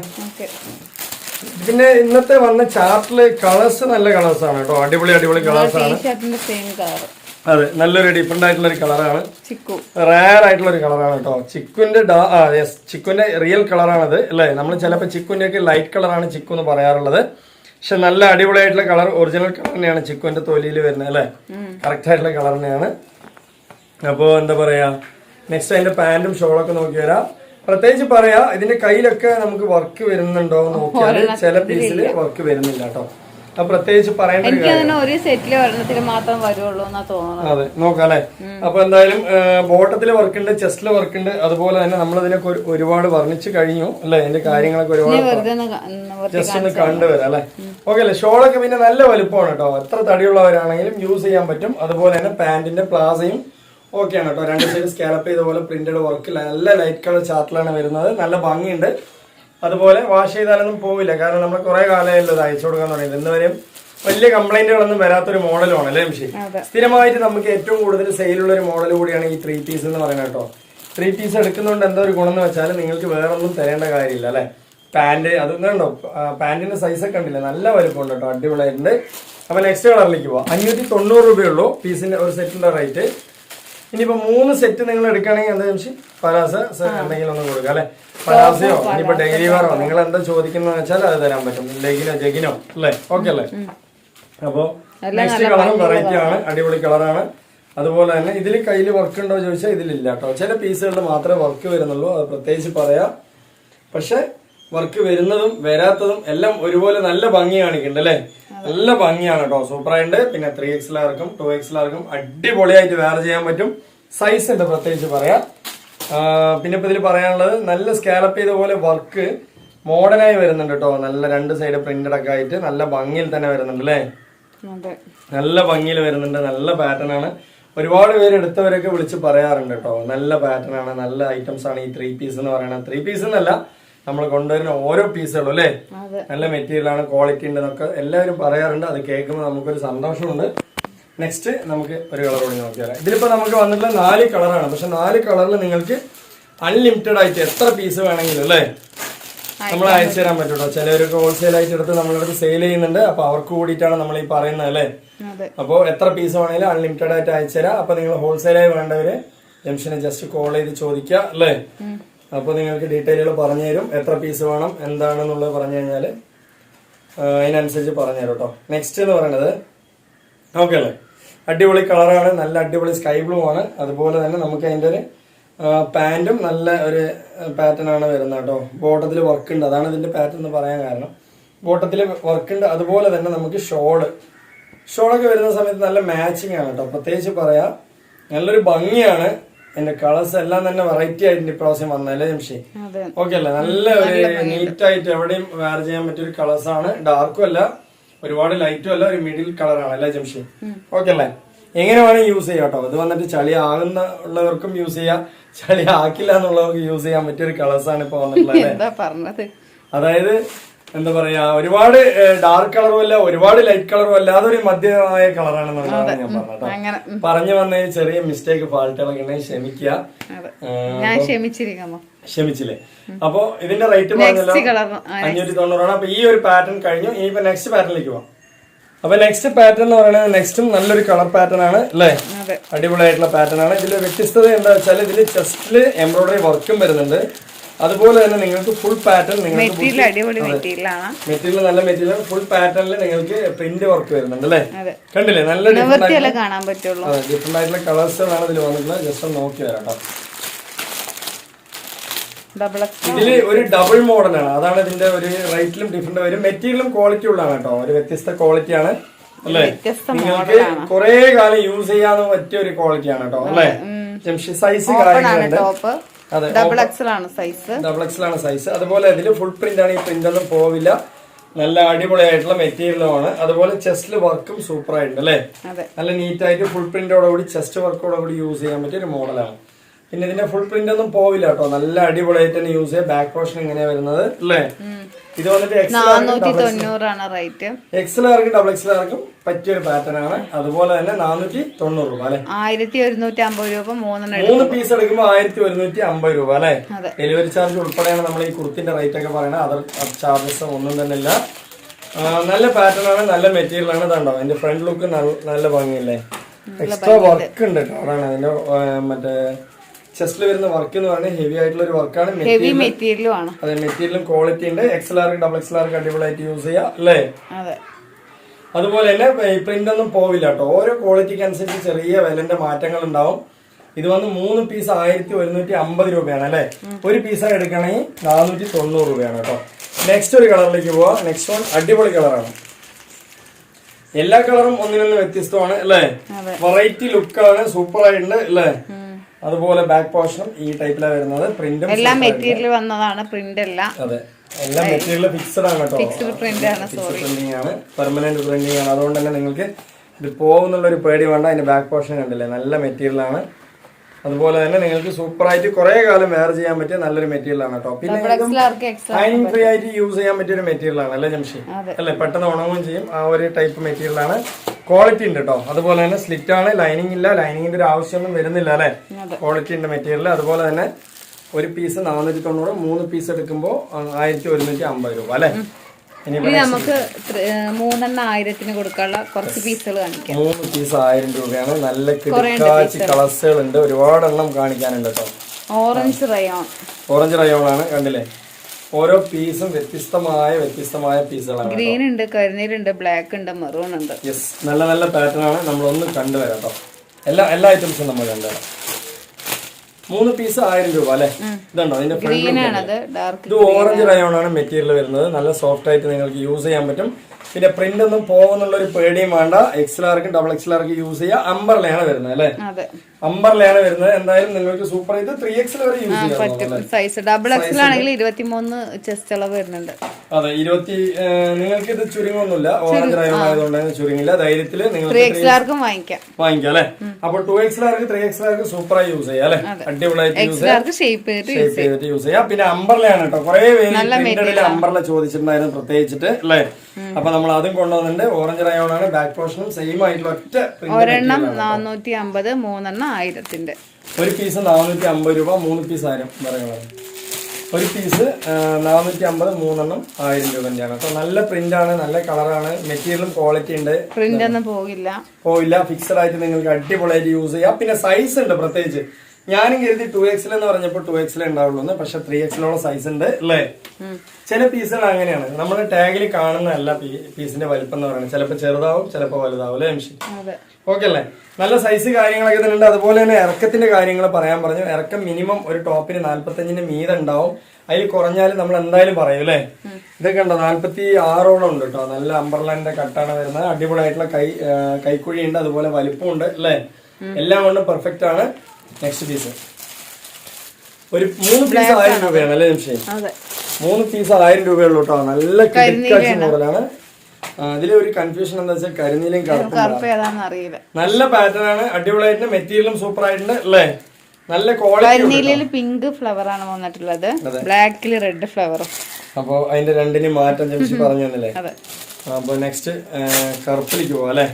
പിന്നെ ഇന്നത്തെ വന്ന ചാർട്ടിൽ കളേഴ്സ് നല്ല കളേഴ്സ് ആണ് കേട്ടോ. അടിപൊളി അടിപൊളി കളേഴ്സ് ആണ്. അതെ നല്ലൊരു ഡിഫറെന്റ് ആയിട്ടുള്ള ഒരു കളറാണ് റയർ ആയിട്ടുള്ള ഒരു കളറാണ് കേട്ടോ. ചിക്കുന്റെ ചിക്കുന്റെ റിയൽ കളറാണത് അല്ലേ? നമ്മൾ ചിലപ്പോൾ ചിക്കുന്റെ ഒക്കെ ലൈറ്റ് കളറാണ് ചിക്കു എന്ന് പറയാറുള്ളത്. പക്ഷെ നല്ല അടിപൊളിയായിട്ടുള്ള കളർ ഒറിജിനൽ കളർ തന്നെയാണ് ചിക്കുന്റെ തൊലിയിൽ വരുന്നത് അല്ലേ? കറക്റ്റ് ആയിട്ടുള്ള കളർ തന്നെയാണ്. അപ്പോൾ എന്താ പറയാ? നെക്സ്റ്റ് അതിന്റെ പാന്റും ഷോളൊക്കെ നോക്കി വരാം പ്രത്യേകിച്ച് പറയാ ഇതിന്റെ കയ്യിലൊക്കെ നമുക്ക് വർക്ക് വരുന്നുണ്ടോ എന്ന് നോക്കിയാൽ ചില പീസിൽ വർക്ക് വരുന്നില്ല കേട്ടോ പ്രത്യേകിച്ച് പറയേണ്ട ഒരു സെറ്റിൽ ഒരെണ്ണത്തിൽ മാത്രം വരുള്ളൂ അതെ നോക്കാം അല്ലെ അപ്പൊ എന്തായാലും ബോട്ടത്തിൽ വർക്ക് ഉണ്ട് ചെസ്റ്റിൽ വർക്ക് ഉണ്ട്. അതുപോലെ തന്നെ നമ്മൾ ഇതിനൊക്കെ ഒരു- ഒരുപാട് വർണിച്ച് കഴിഞ്ഞു അല്ലെ? അതിന്റെ കാര്യങ്ങളൊക്കെ ഒരുപാട് ജസ്റ്റ് ഒന്ന് കണ്ടുവരാം അല്ലെ? ഓക്കെ അല്ലെ ഷോളൊക്കെ പിന്നെ നല്ല വലുപ്പമാണ് കേട്ടോ എത്ര തടിയുള്ളവരാണെങ്കിലും യൂസ് ചെയ്യാൻ പറ്റും. അതുപോലെ തന്നെ പാന്റിന്റെ പ്ലാസയും ഓക്കെയാണ് കേട്ടോ. രണ്ട് സൈഡ് സ്കാലപ്പ് ചെയ്ത പോലെ പ്രിന്റഡ് വർക്കില്ല നല്ല ലൈറ്റ് കളർ ചാർട്ടിലാണ് വരുന്നത്. നല്ല ഭംഗിയുണ്ട്. അതുപോലെ വാഷ് ചെയ്താലൊന്നും പോവില്ല. കാരണം നമ്മൾ കുറെ കാലമായല്ലോ ഇത് അയച്ചു കൊടുക്കാൻ തുടങ്ങിയത്. ഇന്നുവരെയും വലിയ കംപ്ലൈന്റുകളൊന്നും വരാത്തൊരു മോഡലുമാണ് അല്ലേ മിഷി. സ്ഥിരമായിട്ട് നമുക്ക് ഏറ്റവും കൂടുതൽ സെയിലുള്ള ഒരു മോഡൽ കൂടിയാണ് ഈ ത്രീ പീസ് എന്ന് പറയുന്നത് കേട്ടോ. ത്രീ പീസ് എടുക്കുന്നതുകൊണ്ട് എന്തോ ഒരു ഗുണം എന്ന് വെച്ചാൽ നിങ്ങൾക്ക് വേറെ ഒന്നും തരേണ്ട കാര്യമില്ല അല്ലെ? പാന്റ് അതൊന്നും പാന്റിന്റെ സൈസ് ഒക്കെ ഉണ്ടല്ലേ നല്ല വലുപ്പമുണ്ട് കേട്ടോ. അടിപൊളിയായിട്ടുണ്ട്. അപ്പൊ നെക്സ്റ്റ് കളറിലേക്ക് പോവാം. അഞ്ഞൂറ്റി തൊണ്ണൂറ് രൂപയുള്ളൂ പീസിന്റെ ഒരു സെറ്റിന്റെ റേറ്റ് ഇനിയിപ്പോ മൂന്ന് സെറ്റ് നിങ്ങൾ എടുക്കുകയാണെങ്കിൽ എന്താ ചോദിച്ചു പലാസ എന്തെങ്കിലും ഒന്ന് കൊടുക്കുക അല്ലെ? പലാസയോ ഇനിയിപ്പോ ഡെയിലി വെയറോ നിങ്ങൾ എന്താ ചോദിക്കുന്നത് വെച്ചാൽ അത് തരാൻ പറ്റും. ലെഗിനോ ജഗിനോ അല്ലേ? ഓക്കെ അല്ലേ? അപ്പോ നെക്സ്റ്റ് കളറും വെറൈറ്റി ആണ് അടിപൊളി കളറാണ് അതുപോലെ തന്നെ ഇതിൽ കയ്യിൽ വർക്ക് ഉണ്ടോ ചോദിച്ചാൽ ഇതിലില്ല കേട്ടോ. ചില പീസുകളിൽ മാത്രമേ വർക്ക് വരുന്നുള്ളൂ അത് പ്രത്യേകിച്ച് പറയാം. പക്ഷെ വർക്ക് വരുന്നതും വരാത്തതും എല്ലാം ഒരുപോലെ നല്ല ഭംഗി കാണിക്കുന്നുണ്ട് അല്ലേ? നല്ല ഭംഗിയാണ് കേട്ടോ സൂപ്പറായിട്ട് പിന്നെ ത്രീ എക്സ് ലാർക്കും ടു എക്സിലാർക്കും അടിപൊളിയായിട്ട് വേറെ ചെയ്യാൻ പറ്റും. സൈസ് ഉണ്ട് പ്രത്യേകിച്ച് പറയാം പിന്നെ ഇപ്പൊ ഇതിൽ പറയാനുള്ളത് നല്ല സ്കാലപ്പ് ചെയ്ത പോലെ വർക്ക് മോഡേണായി വരുന്നുണ്ട് കേട്ടോ നല്ല രണ്ട് സൈഡ് പ്രിന്റഡ് ഒക്കെ ആയിട്ട് നല്ല ഭംഗിയിൽ തന്നെ വരുന്നുണ്ട് അല്ലേ? നല്ല ഭംഗിയിൽ വരുന്നുണ്ട്. നല്ല പാറ്റേൺ ആണ്. ഒരുപാട് പേര് എടുത്തവരൊക്കെ വിളിച്ച് പറയാറുണ്ട് കേട്ടോ നല്ല പാറ്റേൺ ആണ്. നല്ല ഐറ്റംസ് ആണ് ഈ ത്രീ പീസ് എന്ന് പറയുന്നത്. ത്രീ പീസ് എന്നല്ല നമ്മൾ കൊണ്ടുവരുന്ന ഓരോ പീസുകളും അല്ലേ? നല്ല മെറ്റീരിയൽ ആണ് ക്വാളിറ്റി ഉണ്ട് എന്നൊക്കെ എല്ലാവരും പറയാറുണ്ട്. അത് കേൾക്കുമ്പോൾ നമുക്കൊരു സന്തോഷമുണ്ട്. നെക്സ്റ്റ് നമുക്ക് ഒരു കളർ കൂടി നോക്കിയാൽ ഇതിലിപ്പോ നമുക്ക് വന്നിട്ടുള്ള നാല് കളറാണ് പക്ഷെ നാല് കളറിൽ നിങ്ങൾക്ക് അൺലിമിറ്റഡ് ആയിട്ട് എത്ര പീസ് വേണമെങ്കിലും അല്ലേ? നമ്മൾ അയച്ചു തരാൻ പറ്റുള്ളൂ ചിലവരൊക്കെ ഹോൾസെയിൽ ആയിട്ട് എടുത്ത് നമ്മളടുത്ത് സെയിൽ ചെയ്യുന്നുണ്ട്. അപ്പൊ അവർക്ക് കൂടിയിട്ടാണ് നമ്മൾ ഈ പറയുന്നത് അല്ലേ? അപ്പോൾ എത്ര പീസ് വേണമെങ്കിലും അൺലിമിറ്റഡ് ആയിട്ട് അയച്ചു തരാം. അപ്പൊ നിങ്ങൾ ഹോൾസെയിലായി വേണ്ടവര് ജംഷനെ ജസ്റ്റ് കോൾ ചെയ്ത് ചോദിക്കുക അല്ലേ? അപ്പൊ നിങ്ങൾക്ക് ഡീറ്റെയിലുകൾ പറഞ്ഞു തരും എത്ര പീസ് വേണം എന്താണെന്നുള്ളത് പറഞ്ഞു കഴിഞ്ഞാൽ അതിനനുസരിച്ച് പറഞ്ഞു തരും കേട്ടോ. നെക്സ്റ്റ് എന്ന് പറയുന്നത് ഓക്കെ അല്ലേ? അടിപൊളി കളറാണ് നല്ല അടിപൊളി സ്കൈ ബ്ലൂ ആണ്. അതുപോലെ തന്നെ നമുക്ക് അതിന്റെ ഒരു പാന്റും നല്ല ഒരു പാറ്റേൺ ആണ് വരുന്നത് കേട്ടോ. ബോട്ടത്തിൽ വർക്ക് ഉണ്ട്. അതാണ് ഇതിന്റെ പാറ്റേൺ എന്ന് പറയാൻ കാരണം. ബോട്ടത്തിൽ വർക്ക് ഉണ്ട്. അതുപോലെ തന്നെ നമുക്ക് ഷോൾ ഷോളൊക്കെ വരുന്ന സമയത്ത് നല്ല മാച്ചിങ് ആണ് കേട്ടോ. പ്രത്യേകിച്ച് പറയാം നല്ലൊരു ഭംഗിയാണ്. എന്റെ കളേഴ്സ് എല്ലാം തന്നെ വെറൈറ്റി ആയിട്ട് ഇപ്രാവശ്യം വന്നല്ലേ ജംഷി? ഓക്കെ അല്ലേ? നല്ല ഒരു നീറ്റ് ആയിട്ട് എവിടെയും വെയർ ചെയ്യാൻ പറ്റിയൊരു കളേഴ്സ് ആണ്. ഡാർക്കും അല്ല ഒരുപാട് ലൈറ്റും അല്ല ഒരു മിഡിൽ കളറാണ് അല്ലേ ജംഷി? ഓക്കെ അല്ലേ? എങ്ങനെ വേണമെങ്കിൽ യൂസ് ചെയ്യാം കേട്ടോ. ഇത് വന്നിട്ട് ചളി ആകുന്ന ഉള്ളവർക്കും യൂസ് ചെയ്യാം. ചളി ആക്കില്ല എന്നുള്ളവർക്ക് യൂസ് ചെയ്യാൻ പറ്റിയൊരു കളേഴ്സ് ആണ് ഇപ്പൊ വന്നിട്ടുള്ളത് അതായത് എന്താ പറയാ ഒരുപാട് ഡാർക്ക് കളറും അല്ല ഒരുപാട് ലൈറ്റ് കളറും അല്ലാതെ ഒരു മധ്യമായ കളറാണെന്നുള്ളതാണ് ഞാൻ പറഞ്ഞത് പറഞ്ഞു വന്ന ചെറിയ മിസ്റ്റേക്ക് ഫാൾട്ടുകളൊക്കെ ഉണ്ടെങ്കിൽ ക്ഷമിക്കുക. ഞാൻ ക്ഷമിച്ചിരിക്കുന്നു. ക്ഷമിച്ചില്ലേ? അപ്പൊ ഇതിന്റെ റേറ്റ് പറഞ്ഞല്ലോ അഞ്ഞൂറ്റി തൊണ്ണൂറാണ് അപ്പൊ ഈ ഒരു പാറ്റേൺ കഴിഞ്ഞു. ഇനി ഇനിയിപ്പോ നെക്സ്റ്റ് പാറ്റേണിലേക്ക് പോവാം. അപ്പൊ നെക്സ്റ്റ് പാറ്റേൺ എന്ന് പറയുന്നത് നെക്സ്റ്റും നല്ലൊരു കളർ പാറ്റേൺ ആണ് അല്ലേ? അടിപൊളിയായിട്ടുള്ള പാറ്റേൺ ആണ്. ഇതിൽ വ്യത്യസ്തത എന്താ വെച്ചാൽ ഇതിൽ ചെസ്റ്റിൽ എംബ്രോയിഡറി വർക്കും വരുന്നുണ്ട്. അതുപോലെ തന്നെ നിങ്ങൾക്ക് ഫുൾ പാറ്റേൺ നിങ്ങൾക്ക് മെറ്റീരിയൽ നല്ല മെറ്റീരിയൽ ഫുൾ പാറ്റേണിൽ നിങ്ങൾക്ക് പ്രിന്റ് വർക്ക് വരുന്നുണ്ട് അല്ലേ? കണ്ടില്ലേ? നല്ല ഡിഫറെന്റ് ആയിട്ടുള്ള കാണാൻ പറ്റുള്ളൂ. ഡിഫറെന്റ് ആയിട്ടുള്ള കളേഴ്സുകളാണ് ഇതിൽ വന്നിട്ടുള്ളത്. ജസ്റ്റ് ഒന്ന് നോക്കി വരാം കേട്ടോ. ഇതിൽ ഒരു ഡബിൾ മോഡലാണ് അതാണ് ഇതിന്റെ ഒരു റേറ്റിലും ഡിഫറെന്റ് വരും മെറ്റീരിയലും ക്വാളിറ്റി ഉള്ളതാണ് കേട്ടോ. ഒരു വ്യത്യസ്ത ക്വാളിറ്റി ആണ്. അല്ലേ? നിങ്ങൾക്ക് കുറെ കാലം യൂസ് ചെയ്യാൻ പറ്റിയ ഒരു ക്വാളിറ്റി ആണ് കേട്ടോ. അല്ലേ? സൈസ് കാര്യങ്ങളുണ്ട്. ഡബിൾ എക്സൽ ആണ് സൈസ് ഡബിൾ എക്സൽ ആണ് സൈസ് അതുപോലെ ഇതിൽ ഫുൾ പ്രിന്റ് ആണ് ഈ പ്രിന്റ് ഒന്നും പോവില്ല. നല്ല അടിപൊളിയായിട്ടുള്ള മെറ്റീരിയലും ആണ്. അതുപോലെ ചെസ്റ്റ് വർക്കും സൂപ്പർ ആയിട്ടുണ്ട് അല്ലേ? നല്ല നീറ്റായിട്ട് ഫുൾ പ്രിന്റോടുകൂടി ചെസ്റ്റ് വർക്കോടുകൂടി യൂസ് ചെയ്യാൻ പറ്റിയ ഒരു മോഡലാണ് പിന്നെ ഇതിന്റെ ഫുൾ പ്രിന്റ് ഒന്നും പോവില്ല കേട്ടോ. നല്ല അടിപൊളിയായിട്ട് തന്നെ യൂസ് ചെയ്യാം. ബാക്ക് പോർഷൻ എങ്ങനെയാ വരുന്നത്. അല്ലേ? ഇത് വന്നിട്ട് എക്സൽ ആർക്കും ഡബിൾ എക്സൽ ആർക്കും പറ്റിയ ഒരു പാറ്റേൺ ആണ്. അതുപോലെ തന്നെ നാനൂറ്റി തൊണ്ണൂറ് രൂപ അല്ലെ? ആയിരത്തി ഒരുന്നൂറ്റി അമ്പത് രൂപ മൂന്നെണ്ണം മൂന്ന് പീസ് എടുക്കുമ്പോൾ ആയിരത്തി ഒരുന്നൂറ്റി അമ്പത് രൂപ അല്ലെ? ഡെലിവറി ചാർജ് ഉൾപ്പെടെയാണ് നമ്മൾ ഈ കുർത്തിന്റെ റേറ്റ് ഒക്കെ പറയുന്നത്. അതർ ചാർജസ് ഒന്നും തന്നെ ഇല്ല. നല്ല പാറ്റേൺ ആണ് നല്ല മെറ്റീരിയൽ ആണ്. ഇതുണ്ടോ? അതിന്റെ ഫ്രണ്ട് ലുക്ക് നല്ല ഭംഗിയല്ലേ? എക്സ്ട്രാ വർക്ക് ഉണ്ട് കേട്ടോ. അതാണ് അതിന്റെ മറ്റേ ചെസ്റ്റിൽ വരുന്ന വർക്ക് എന്ന് പറയുന്നത് ഹെവി ആയിട്ടുള്ള ഒരു വർക്കാണ് ഹെവി മെറ്റീരിയലും ആണ്. അതെ മെറ്റീരിയലും ക്വാളിറ്റി ഉണ്ട്. ആർക്ക് ഡബിൾ എക്സൽ ആർക്ക് അടിപൊളിയായിട്ട് യൂസ് ചെയ്യാം അല്ലേ? അതെ. അതുപോലെ തന്നെ പ്രിന്റ് ഒന്നും പോവില്ല കേട്ടോ. ഓരോ ക്വാളിറ്റിക്ക് അനുസരിച്ച് ചെറിയ വിലന്റെ മാറ്റങ്ങൾ ഉണ്ടാവും. ഇത് വന്ന് മൂന്ന് പീസ് ആയിരത്തി ഒരുന്നൂറ്റി അമ്പത് രൂപയാണ് അല്ലെ? ഒരു പീസ് എടുക്കണമെങ്കിൽ നാനൂറ്റി തൊണ്ണൂറ് രൂപയാണ് കേട്ടോ. നെക്സ്റ്റ് ഒരു കളറിലേക്ക് പോവാം. നെക്സ്റ്റ് വൺ അടിപൊളി കളറാണ് എല്ലാ കളറും ഒന്നിനൊന്ന് വ്യത്യസ്തമാണ് അല്ലേ. വെറൈറ്റി ലുക്കാണ് സൂപ്പർ ആയിട്ടുണ്ട് അല്ലേ? അതുപോലെ ബാക്ക് പോർഷനും ഈ ടൈപ്പിലാണ് വരുന്നത്. പ്രിന്റും എല്ലാം മെറ്റീരിയൽ വന്നതാണ് പ്രിന്റ് അല്ല. അതെ. എല്ലാം മെറ്റീരിയൽ ഫിക്സഡ് ആണ് കേട്ടോ. ഫിക്സ്ഡ് പ്രിന്റ് ആണ് സോറി പ്രിന്റിംഗ് ആണ്. പെർമനന്റ് പ്രിന്റിംഗ് ആണ്. അതുകൊണ്ട് തന്നെ നിങ്ങൾക്ക് ഇത് പോകുന്നുള്ള ഒരു പേടി വേണ്ട. അതിന്റെ ബാക്ക് പോർഷൻ കണ്ടില്ലേ? നല്ല മെറ്റീരിയൽ ആണ്. അതുപോലെ തന്നെ നിങ്ങൾക്ക് സൂപ്പർ ആയിട്ട് കുറെ കാലം വെയർ ചെയ്യാൻ പറ്റിയ നല്ലൊരു മെറ്റീരിയൽ ആണ് കേട്ടോ. പിന്നെ ഫൈൻ ഫ്രീ ആയിട്ട് യൂസ് ചെയ്യാൻ പറ്റിയ ഒരു മെറ്റീരിയൽ ആണ് അല്ലേ ജംഷി? അല്ലെ അല്ലേ പെട്ടെന്ന് ഉണങ്ങുകയും ചെയ്യും. ആ ഒരു ടൈപ്പ് മെറ്റീരിയൽ ആണ്. ക്വാളിറ്റി ഉണ്ട് കേട്ടോ. അതുപോലെ തന്നെ സ്ലിറ്റ് ആണ് ലൈനിങ് ഇല്ല ലൈനിങ്ങിന്റെ ഒരു ആവശ്യമൊന്നും വരുന്നില്ല അല്ലേ? ക്വാളിറ്റി ഉണ്ട് മെറ്റീരിയൽ അതുപോലെ തന്നെ ഒരു പീസ് നാനൂറ്റി തൊണ്ണൂറ് മൂന്ന് പീസ് എടുക്കുമ്പോൾ ആയിരത്തി ഒരുന്നൂറ്റി അമ്പത് രൂപ അല്ലേ? ഇനി നമുക്ക് മൂന്നെണ്ണം ആയിരത്തിന് കൊടുക്കാനുള്ള കുറച്ച് പീസുകൾ കാണിക്കാം. മൂന്ന് പീസ് ആയിരം രൂപയാണ്. നല്ല കിടക്കാച്ചി കളേഴ്സുകൾ ഉണ്ട് ഒരുപാട് എണ്ണം കാണിക്കാനുണ്ട് കേട്ടോ ഓറഞ്ച് റയോൺ. ഓറഞ്ച് റയോൺ ആണ് കണ്ടില്ലേ? ഓരോ പീസും വ്യത്യസ്തമായ വ്യത്യസ്തമായ പീസുകളാണ് ഗ്രീൻ ഉണ്ട് കരിനീരുണ്ട് ബ്ലാക്ക് ഉണ്ട് മെറൂൺ ഉണ്ട്. യെസ് നല്ല നല്ല പാറ്റേൺ ആണ്. നമ്മളൊന്ന് കണ്ടുവരാം കേട്ടോ എല്ലാ എല്ലാ ഐറ്റംസും നമ്മൾ കണ്ടുവരാം. മൂന്ന് പീസ് ആയിരം രൂപ അല്ലെ? ഇതുണ്ടോ? അതിന്റെ ഇത് ഓറഞ്ച് റയോൺ ആണ്. മെറ്റീരിയൽ വരുന്നത്. നല്ല സോഫ്റ്റ് ആയിട്ട് നിങ്ങൾക്ക് യൂസ് ചെയ്യാൻ പറ്റും. പിന്നെ പ്രിന്റ് ഒന്നും പോകുന്നുള്ള ഒരു പേടിയും വേണ്ട. എക്സൽ ആർക്കും ഡബിൾ എക്സൽ ആർക്കും യൂസ് ചെയ്യാം. അമ്പർലയാണ് വരുന്നത് അല്ലെ? അതെ അമ്പർലയാണ് വരുന്നത്. എന്തായാലും നിങ്ങൾക്ക് സൂപ്പർ ഇത് ത്രീ എക്സിൽ വരെ യൂസ് ചെയ്യാം സൈസ് ഡബിൾ എക്സിൽ ആണെങ്കിൽ ഇരുപത്തിമൂന്ന് ചെസ്റ്റ് അളവ് വരുന്നുണ്ട്. അതെ ഇരുപത്തി നിങ്ങൾക്ക് ഇത് ചുരുങ്ങൊന്നുമില്ല. ഓറഞ്ച് ആയതുകൊണ്ട് ചുരുങ്ങില്ല. ധൈര്യത്തിൽ നിങ്ങൾക്ക് വാങ്ങിക്കാം. വാങ്ങിക്കാം അല്ലെ? അപ്പൊ ടു എക്സിലാർക്ക് ത്രീ എക്സലാർക്ക് സൂപ്പറായി യൂസ് ചെയ്യാം അല്ലെ? അടിപൊളിയായിട്ട് യൂസ് ചെയ്തിട്ട് യൂസ് ചെയ്യാം. പിന്നെ അമ്പറിലാണ് കേട്ടോ കുറെ പേര് അമ്പർല ചോദിച്ചിട്ടുണ്ടായിരുന്നു പ്രത്യേകിച്ചിട്ട് അല്ലേ? അപ്പൊ നമ്മൾ അതും കൊണ്ടുവന്നിട്ടുണ്ട്. ഓറഞ്ച് റയോൺ ആണ് ബാക്ക് പോർഷനും സെയിം ആയിട്ടുള്ള ഒറ്റ ഒരെണ്ണം നാനൂറ്റി അമ്പത് മൂന്നെണ്ണം ആയിരത്തിന്റെ ഒരു പീസ് നാനൂറ്റി അമ്പത് രൂപ മൂന്ന് പീസ് ആയിരം പറയുന്നത്. ഒരു പീസ് നാനൂറ്റി അമ്പത് മൂന്നെണ്ണം ആയിരം രൂപ തന്നെയാണ് അപ്പൊ നല്ല പ്രിന്റ് ആണ് നല്ല കളറാണ് മെറ്റീരിയലും ക്വാളിറ്റി ഉണ്ട്. പ്രിന്റ് ഒന്നും പോകില്ല. പോയില്ല ഫിക്സഡ് ആയിട്ട് നിങ്ങൾക്ക് അടിപൊളിയായിട്ട് യൂസ് ചെയ്യാം. പിന്നെ സൈസ് ഉണ്ട് പ്രത്യേകിച്ച്. ഞാനും കരുതി ടു എക്സിൽ എന്ന് പറഞ്ഞപ്പോൾ ടു എക്സിൽ ഉണ്ടാവുള്ളൂ പക്ഷെ ത്രീ എക്സിലുള്ള സൈസ് ഉണ്ട് അല്ലേ? ചില പീസുകൾ അങ്ങനെയാണ്. നമ്മൾ ടാഗിൽ കാണുന്ന എല്ലാ പീസിന്റെ വലിപ്പം എന്ന് പറയുന്നത് ചിലപ്പോൾ ചെറുതാവും ചിലപ്പോൾ വലുതാവും അല്ലേ എംഷി ഓക്കെ അല്ലേ? നല്ല സൈസ് കാര്യങ്ങളൊക്കെ തന്നെ ഉണ്ട് അതുപോലെ തന്നെ ഇറക്കത്തിന്റെ കാര്യങ്ങൾ പറയാൻ പറഞ്ഞു. ഇറക്കം മിനിമം ഒരു ടോപ്പിന് നാല്പത്തഞ്ചിന്റെ മീത ഉണ്ടാവും. അതിൽ കുറഞ്ഞാൽ നമ്മൾ എന്തായാലും പറയും അല്ലേ? ഇതൊക്കെ ഉണ്ടോ നാല്പത്തി ആറോളം ഉണ്ട് കേട്ടോ. നല്ല അമ്പർലാൻഡിന്റെ കട്ടാണ് വരുന്നത്. അടിപൊളിയായിട്ടുള്ള കൈ കൈക്കുഴി ഉണ്ട്. അതുപോലെ വലിപ്പമുണ്ട് അല്ലേ? എല്ലാം കൊണ്ടും പെർഫെക്റ്റ് ആണ്. നെക്സ്റ്റ് പീസ് ഒരു മൂന്ന് പീസ് ആയിരം രൂപയാണ് അല്ലേ നിമിഷം? മൂന്ന് പീസ് ആയിരം രൂപയുള്ള കേട്ടോ. നല്ല കിടക്കാഴ്ച മോഡലാണ്. ഇതിലെ ഒരു കൺഫ്യൂഷൻ എന്താ വെച്ചാൽ കരിനീലും കറുപ്പും അറിയില്ല. നല്ല പാറ്റേൺ ആണ്. അടിപൊളിയായിട്ട് മെറ്റീരിയലും സൂപ്പർ ആയിട്ടുണ്ട് അല്ലേ? നല്ല ക്വാളിറ്റി പിങ്ക് ഫ്ലവർ ആണ് വന്നിട്ടുള്ളത്. ബ്ലാക്കിൽ റെഡ് ഫ്ലവറും അപ്പൊ അതിന്റെ രണ്ടിനും മാറ്റം ജംഷി പറഞ്ഞു തന്നില്ലേ? അപ്പൊ നെക്സ്റ്റ് കറുപ്പിലേക്ക് പോവാ അല്ലേ?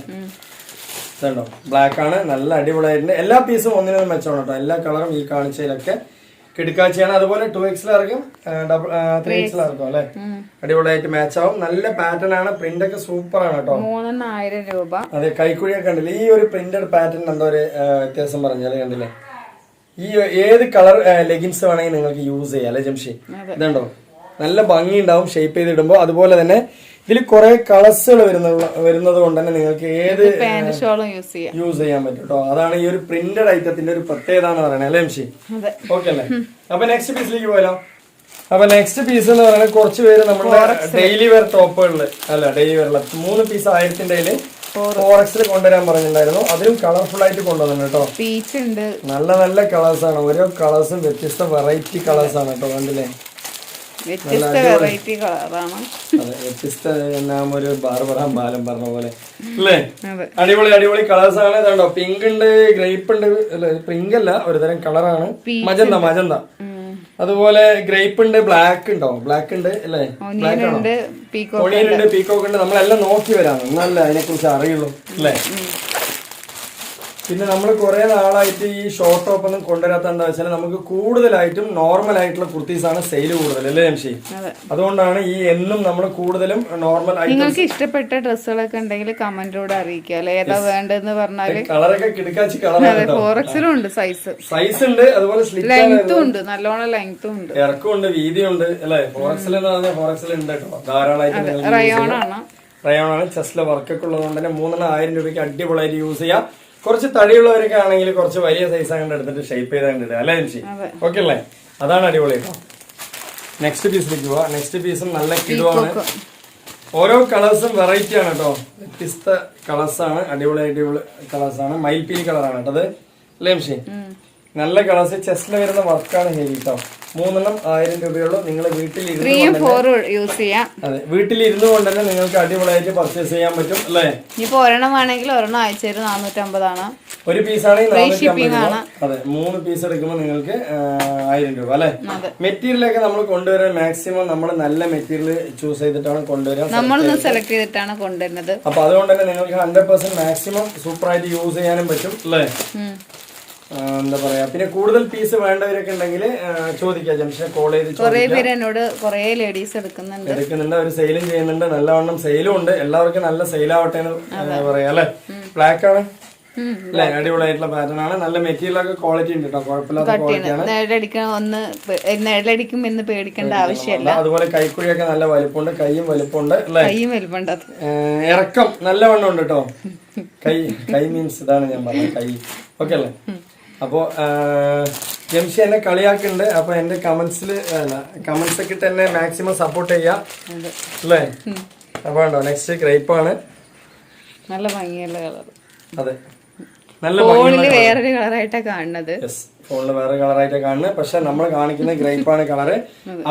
ണ്ടോ ബ്ലാക്ക് ആണ്. നല്ല അടിപൊളിയായിട്ടുണ്ട്. എല്ലാ പീസും ഒന്നിനൊന്നും മെച്ചമാണ് കേട്ടോ. എല്ലാ കളറും ഈ കാണിച്ചതിലൊക്കെ കിടക്കാഴ്ചയാണ് അതുപോലെ ടു എക്സിൽ ഇറക്കും ത്രീ എക്സിൽ ഇറക്കും അല്ലെ? അടിപൊളിയായിട്ട് മാച്ച് ആവും. നല്ല പാറ്റേൺ ആണ്. പ്രിന്റ് ഒക്കെ സൂപ്പർ ആണ് കേട്ടോ. മൂന്നായിരം രൂപ. അതെ കൈക്കുഴിയൊക്കെ കണ്ടില്ലേ? ഈ ഒരു പ്രിന്റഡ് പാറ്റേൺ എന്താ ഒരു വ്യത്യാസം പറഞ്ഞാൽ കണ്ടില്ലേ? ഈ ഏത് കളർ ലെഗിൻസ് വേണമെങ്കിൽ നിങ്ങൾക്ക് യൂസ് ചെയ്യാം അല്ലെ ജംഷി? ഇതുണ്ടോ? നല്ല ഭംഗി ഉണ്ടാവും ഷേപ്പ് ചെയ്തിടുമ്പോൾ അതുപോലെ തന്നെ ഇതിൽ കുറെ കളേഴ്സുകൾ വരുന്ന വരുന്നത് കൊണ്ട് തന്നെ നിങ്ങൾക്ക് ഏത് യൂസ് ചെയ്യാം. യൂസ് ചെയ്യാൻ പറ്റും കേട്ടോ അതാണ് ഈ ഒരു പ്രിന്റഡ് ഐറ്റത്തിന്റെ ഒരു പ്രത്യേകത എന്ന് പറയുന്നത് അല്ലേ എംഷി? ഓക്കെ അല്ലേ? അപ്പൊ നെക്സ്റ്റ് പീസിലേക്ക് പോയാലോ? അപ്പൊ നെക്സ്റ്റ് പീസ് എന്ന് പറയുന്നത് കുറച്ച് പേര് നമ്മുടെ ഡെയിലി വെയർ ടോപ്പുകളിൽ അല്ല ഡെയിലി വെയറിൽ മൂന്ന് പീസ് ആയിരത്തിന്റെ ഫോറക്സിൽ കൊണ്ടുവരാൻ പറഞ്ഞിട്ടുണ്ടായിരുന്നു. അതിലും കളർഫുൾ ആയിട്ട് കൊണ്ടുവന്നു കേട്ടോ പീച്ച് ഉണ്ട്. നല്ല നല്ല കളേഴ്സ് ആണ്. ഓരോ കളേഴ്സും വ്യത്യസ്ത വെറൈറ്റി കളേഴ്സ് ആണ് കേട്ടോ കണ്ടില്ലേ? വ്യത്യസ്ത വെറൈറ്റി കളറാണ്. അതെ വ്യത്യസ്ത നാം ഒരു ബാർബറാം ബാലം പറഞ്ഞ പോലെ. അല്ലേ? അടിപൊളി അടിപൊളി കളേഴ്സ് ആണ്. ഇതാണ്ടോ പിങ്ക് ഉണ്ട് ഗ്രേപ്പ് ഉണ്ട് അല്ല പിങ്ക് അല്ല ഒരുതരം കളറാണ് മജന്ത മജന്ത. അതുപോലെ ഗ്രേപ്പ് ഉണ്ട് ബ്ലാക്ക് ഉണ്ടോ? ബ്ലാക്ക് ഉണ്ട് അല്ലേ? ബ്ലാക്ക് ആണോ? ഉണ്ട് പീക്കോ ഉണ്ട്. പീക്കോക്ക് ഉണ്ട്. നമ്മളെല്ലാം നോക്കി വരാം. നല്ല അതിനെ കുറിച്ച് അറിയുള്ളൂ അല്ലേ? പിന്നെ നമ്മൾ കുറേ നാളായിട്ട് ഈ ഷോർട്ട് ടോപ്പ് ഒന്നും കൊണ്ടുവരാത്ത എന്താ വെച്ചാൽ നമുക്ക് കൂടുതലായിട്ടും നോർമൽ ആയിട്ടുള്ള കുർത്തീസ് ആണ് സെയിൽ കൂടുതൽ അല്ലേ എംഷി അതെ. അതുകൊണ്ടാണ് ഈ എന്നും നമ്മൾ കൂടുതലും നോർമൽ നിങ്ങൾക്ക് ഇഷ്ടപ്പെട്ട ഡ്രസ്സുകളൊക്കെ ഉണ്ടെങ്കിൽ കമന്റിലൂടെ അറിയിക്കുക അല്ലെ? ഏതാ വേണ്ടെന്ന് പറഞ്ഞാൽ കളറൊക്കെ കിടക്കാച്ചി കേട്ടോ ഫോറക്സിലും ഉണ്ട് സൈസ് സൈസ് ഉണ്ട് അതുപോലെ ലെങ്ത്തും ഉണ്ട് നല്ലോണം ലെങ്ത്തും ഉണ്ട്. ഇറക്കമുണ്ട് വീതിയുണ്ട് അല്ലെ? ഫോറക്സിൽ എന്ന് പറഞ്ഞാൽ ഫോറക്സിൽ ഉണ്ട് കേട്ടോ. ധാരാളമായിട്ട് റയോണാണ് റയോണാണ് ചെസ്റ്റിലെ വർക്കൊക്കെ ഉള്ളതുകൊണ്ട് തന്നെ മൂന്നെണ്ണം ആയിരം രൂപയ്ക്ക് അടിപൊളിയായിട്ട് യൂസ് ചെയ്യാം. കുറച്ച് തടിയുള്ളവരൊക്കെ ആണെങ്കിൽ കുറച്ച് വലിയ സൈസ് അങ്ങോട്ട് എടുത്തിട്ട് ഷേപ്പ് ചെയ്ത് കണ്ടിട്ട് അല്ലേ ചേച്ചി. ഓക്കെ അല്ലേ? അതാണ് അടിപൊളി കേട്ടോ. നെക്സ്റ്റ് പീസിലേക്ക് പോവാ. നെക്സ്റ്റ് പീസും നല്ല കിടുവാണ്. ഓരോ കളേഴ്സും വെറൈറ്റി ആണ് കേട്ടോ. വ്യത്യസ്ത കളേഴ്സ് ആണ്. അടിപൊളി അടിപൊളി കളേഴ്സ് ആണ്. മയിൽപ്പീലി കളറാണ് കേട്ടത്. അല്ലേ ജംഷി നല്ല കളേഴ്സ് ചെസ്റ്റിൽ വരുന്ന വർക്കാണ് ഹെവി കേട്ടോ. മൂന്നെണ്ണം ആയിരം രൂപയുള്ളൂ. നിങ്ങൾ വീട്ടിലിരുന്ന് ഫോറും യൂസ് ചെയ്യാം. അതെ വീട്ടിലിരുന്ന് കൊണ്ട് തന്നെ നിങ്ങൾക്ക് അടിപൊളിയായിട്ട് പർച്ചേസ് ചെയ്യാൻ പറ്റും അല്ലേ? ഇനിയിപ്പോ ഒരെണ്ണം വേണമെങ്കിൽ ഒരെണ്ണം അയച്ചു തരും നാനൂറ്റമ്പതാണ്. ഒരു പീസ് ആണെങ്കിൽ നാനൂറ്റി അമ്പത് രൂപ. അതെ മൂന്ന് പീസ് എടുക്കുമ്പോൾ നിങ്ങൾക്ക് ആയിരം രൂപ അല്ലെ. മെറ്റീരിയലൊക്കെ നമ്മൾ കൊണ്ടുവരാൻ മാക്സിമം നമ്മൾ നല്ല മെറ്റീരിയൽ ചൂസ് ചെയ്തിട്ടാണ് കൊണ്ടുവരാൻ നമ്മൾ സെലക്ട് ചെയ്തിട്ടാണ് കൊണ്ടുവരുന്നത്. അപ്പൊ അതുകൊണ്ട് തന്നെ നിങ്ങൾക്ക് ഹൺഡ്രഡ് പെർസെന്റ് മാക്സിമം സൂപ്പറായിട്ട് യൂസ് ചെയ്യാനും പറ്റും അല്ലേ? എന്താ പറയാ? പിന്നെ കൂടുതൽ പീസ് വേണ്ടവരൊക്കെ ഉണ്ടെങ്കിൽ ചോദിക്കാം. ജംഷനെ കോൾ ചെയ്ത് കുറെ ചോദിക്കാം. പേര് എന്നോട് കുറെ ലേഡീസ് എടുക്കുന്നുണ്ട്. എടുക്കുന്നുണ്ട്. അവർ സെയിലും ചെയ്യുന്നുണ്ട്. നല്ലവണ്ണം സെയിലും ഉണ്ട്. എല്ലാവർക്കും നല്ല സെയിലാവട്ടെ എന്ന് പറയാം അല്ലേ? ബ്ലാക്ക് ആണ്? അല്ലെ? അടിപൊളിയായിട്ടുള്ള പാറ്റേൺ ആണ്. നല്ല മെറ്റീരിയൽ ഒക്കെ ക്വാളിറ്റി ഉണ്ട് കേട്ടോ കുഴപ്പമില്ലാത്ത ക്വാളിറ്റിയാണ് ഒന്ന് എന്ന് പേടിക്കേണ്ട ആവശ്യമില്ല. അതുപോലെ കൈക്കുഴിയൊക്കെ നല്ല വലിപ്പമുണ്ട് കൈയും വലിപ്പമുണ്ട് കൈയും വലുപ്പുണ്ടത് ഇറക്കം നല്ല വണ്ണം ഉണ്ട് കേട്ടോ കൈ കൈ മീൻസ് ഇതാണ് ഞാൻ പറഞ്ഞത്. കൈ. ഓക്കെ അല്ലേ? അപ്പോ ജംഷി എന്നെ കളിയാക്കുന്നുണ്ട് അപ്പൊ എന്റെ കമന്റ്സിൽ കമന്റ്സ് ഒക്കെ തന്നെ മാക്സിമം സപ്പോർട്ട് ചെയ്യാം. അല്ലേ? അപ്പൊ ഉണ്ടോ നെക്സ്റ്റ് ഗ്രേപ്പ് ആണ്. നല്ല ഭംഗിയുള്ള കളർ അതെ. നല്ല ഫോണിൽ വേറൊരു കളറായിട്ടാണ് കാണുന്നത്. ഫോണിൽ വേറെ കളറായിട്ട് കാണുന്നത്. പക്ഷെ നമ്മൾ കാണിക്കുന്ന ഗ്രേപ്പ് ആണ് കളറ്.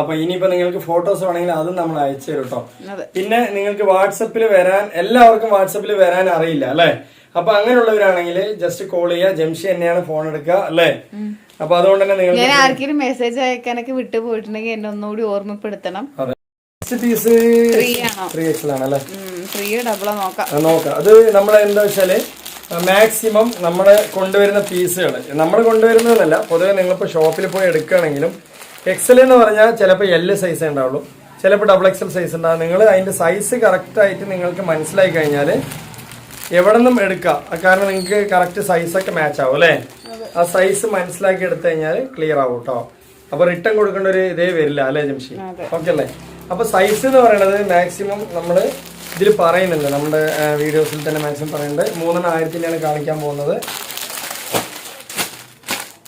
അപ്പൊ ഇനിയിപ്പോ നിങ്ങൾക്ക് ഫോട്ടോസ് വേണമെങ്കിൽ അതും നമ്മൾ അയച്ചു തരും കേട്ടോ പിന്നെ നിങ്ങൾക്ക് വാട്സപ്പിൽ വരാൻ എല്ലാവർക്കും വാട്സപ്പിൽ വരാൻ അറിയില്ല അല്ലെ? അപ്പൊ അങ്ങനെയുള്ളവരാണെങ്കിൽ ജസ്റ്റ് കോൾ ചെയ്യുക ജംഷി തന്നെയാണ് ഫോൺ എടുക്കുക അല്ലേ? അപ്പൊ അതുകൊണ്ട് തന്നെ നിങ്ങൾ ഞാൻ ആർക്കെങ്കിലും മെസ്സേജ് അയക്കാനൊക്കെ വിട്ടു പോയിട്ടുണ്ടെങ്കിൽ എന്നെ ഒന്നുകൂടി ഓർമ്മപ്പെടുത്തണം. പീസ് ത്രീ അല്ലെ? ഡബിളോ നോക്കാം. നോക്കാം. അത് നമ്മളെ എന്താ വെച്ചാൽ മാക്സിമം നമ്മൾ കൊണ്ടുവരുന്ന പീസുകൾ നമ്മൾ കൊണ്ടുവരുന്നതല്ല പൊതുവെ നിങ്ങളിപ്പോൾ ഷോപ്പിൽ പോയി എടുക്കുകയാണെങ്കിലും എക്സൽ എന്ന് പറഞ്ഞാൽ ചിലപ്പോൾ എൽ സൈസ് ഉണ്ടാവുള്ളൂ. ചിലപ്പോൾ ഡബിൾ എക്സൽ സൈസ് ഉണ്ടാവും. നിങ്ങൾ അതിന്റെ സൈസ് കറക്റ്റ് ആയിട്ട് നിങ്ങൾക്ക് മനസ്സിലായി കഴിഞ്ഞാൽ എവിടെ നിന്നും എടുക്കാം കാരണം നിങ്ങൾക്ക് കറക്റ്റ് സൈസൊക്കെ മാച്ച് ആവും അല്ലേ? ആ സൈസ് മനസ്സിലാക്കി എടുത്തു കഴിഞ്ഞാൽ ക്ലിയർ ആവും കേട്ടോ അപ്പൊ റിട്ടേൺ കൊടുക്കേണ്ട ഒരു ഇതേ വരില്ല അല്ലേ ജംഷി. ഓക്കെ അല്ലേ? അപ്പൊ സൈസ് എന്ന് പറയുന്നത് മാക്സിമം നമ്മൾ ഇതിൽ പറയുന്നുണ്ട് നമ്മുടെ വീഡിയോസിൽ തന്നെ മാക്സിമം പറയുന്നുണ്ട്. മൂന്നെണ്ണം ആയിരത്തിന്റെയാണ് കാണിക്കാൻ പോകുന്നത്.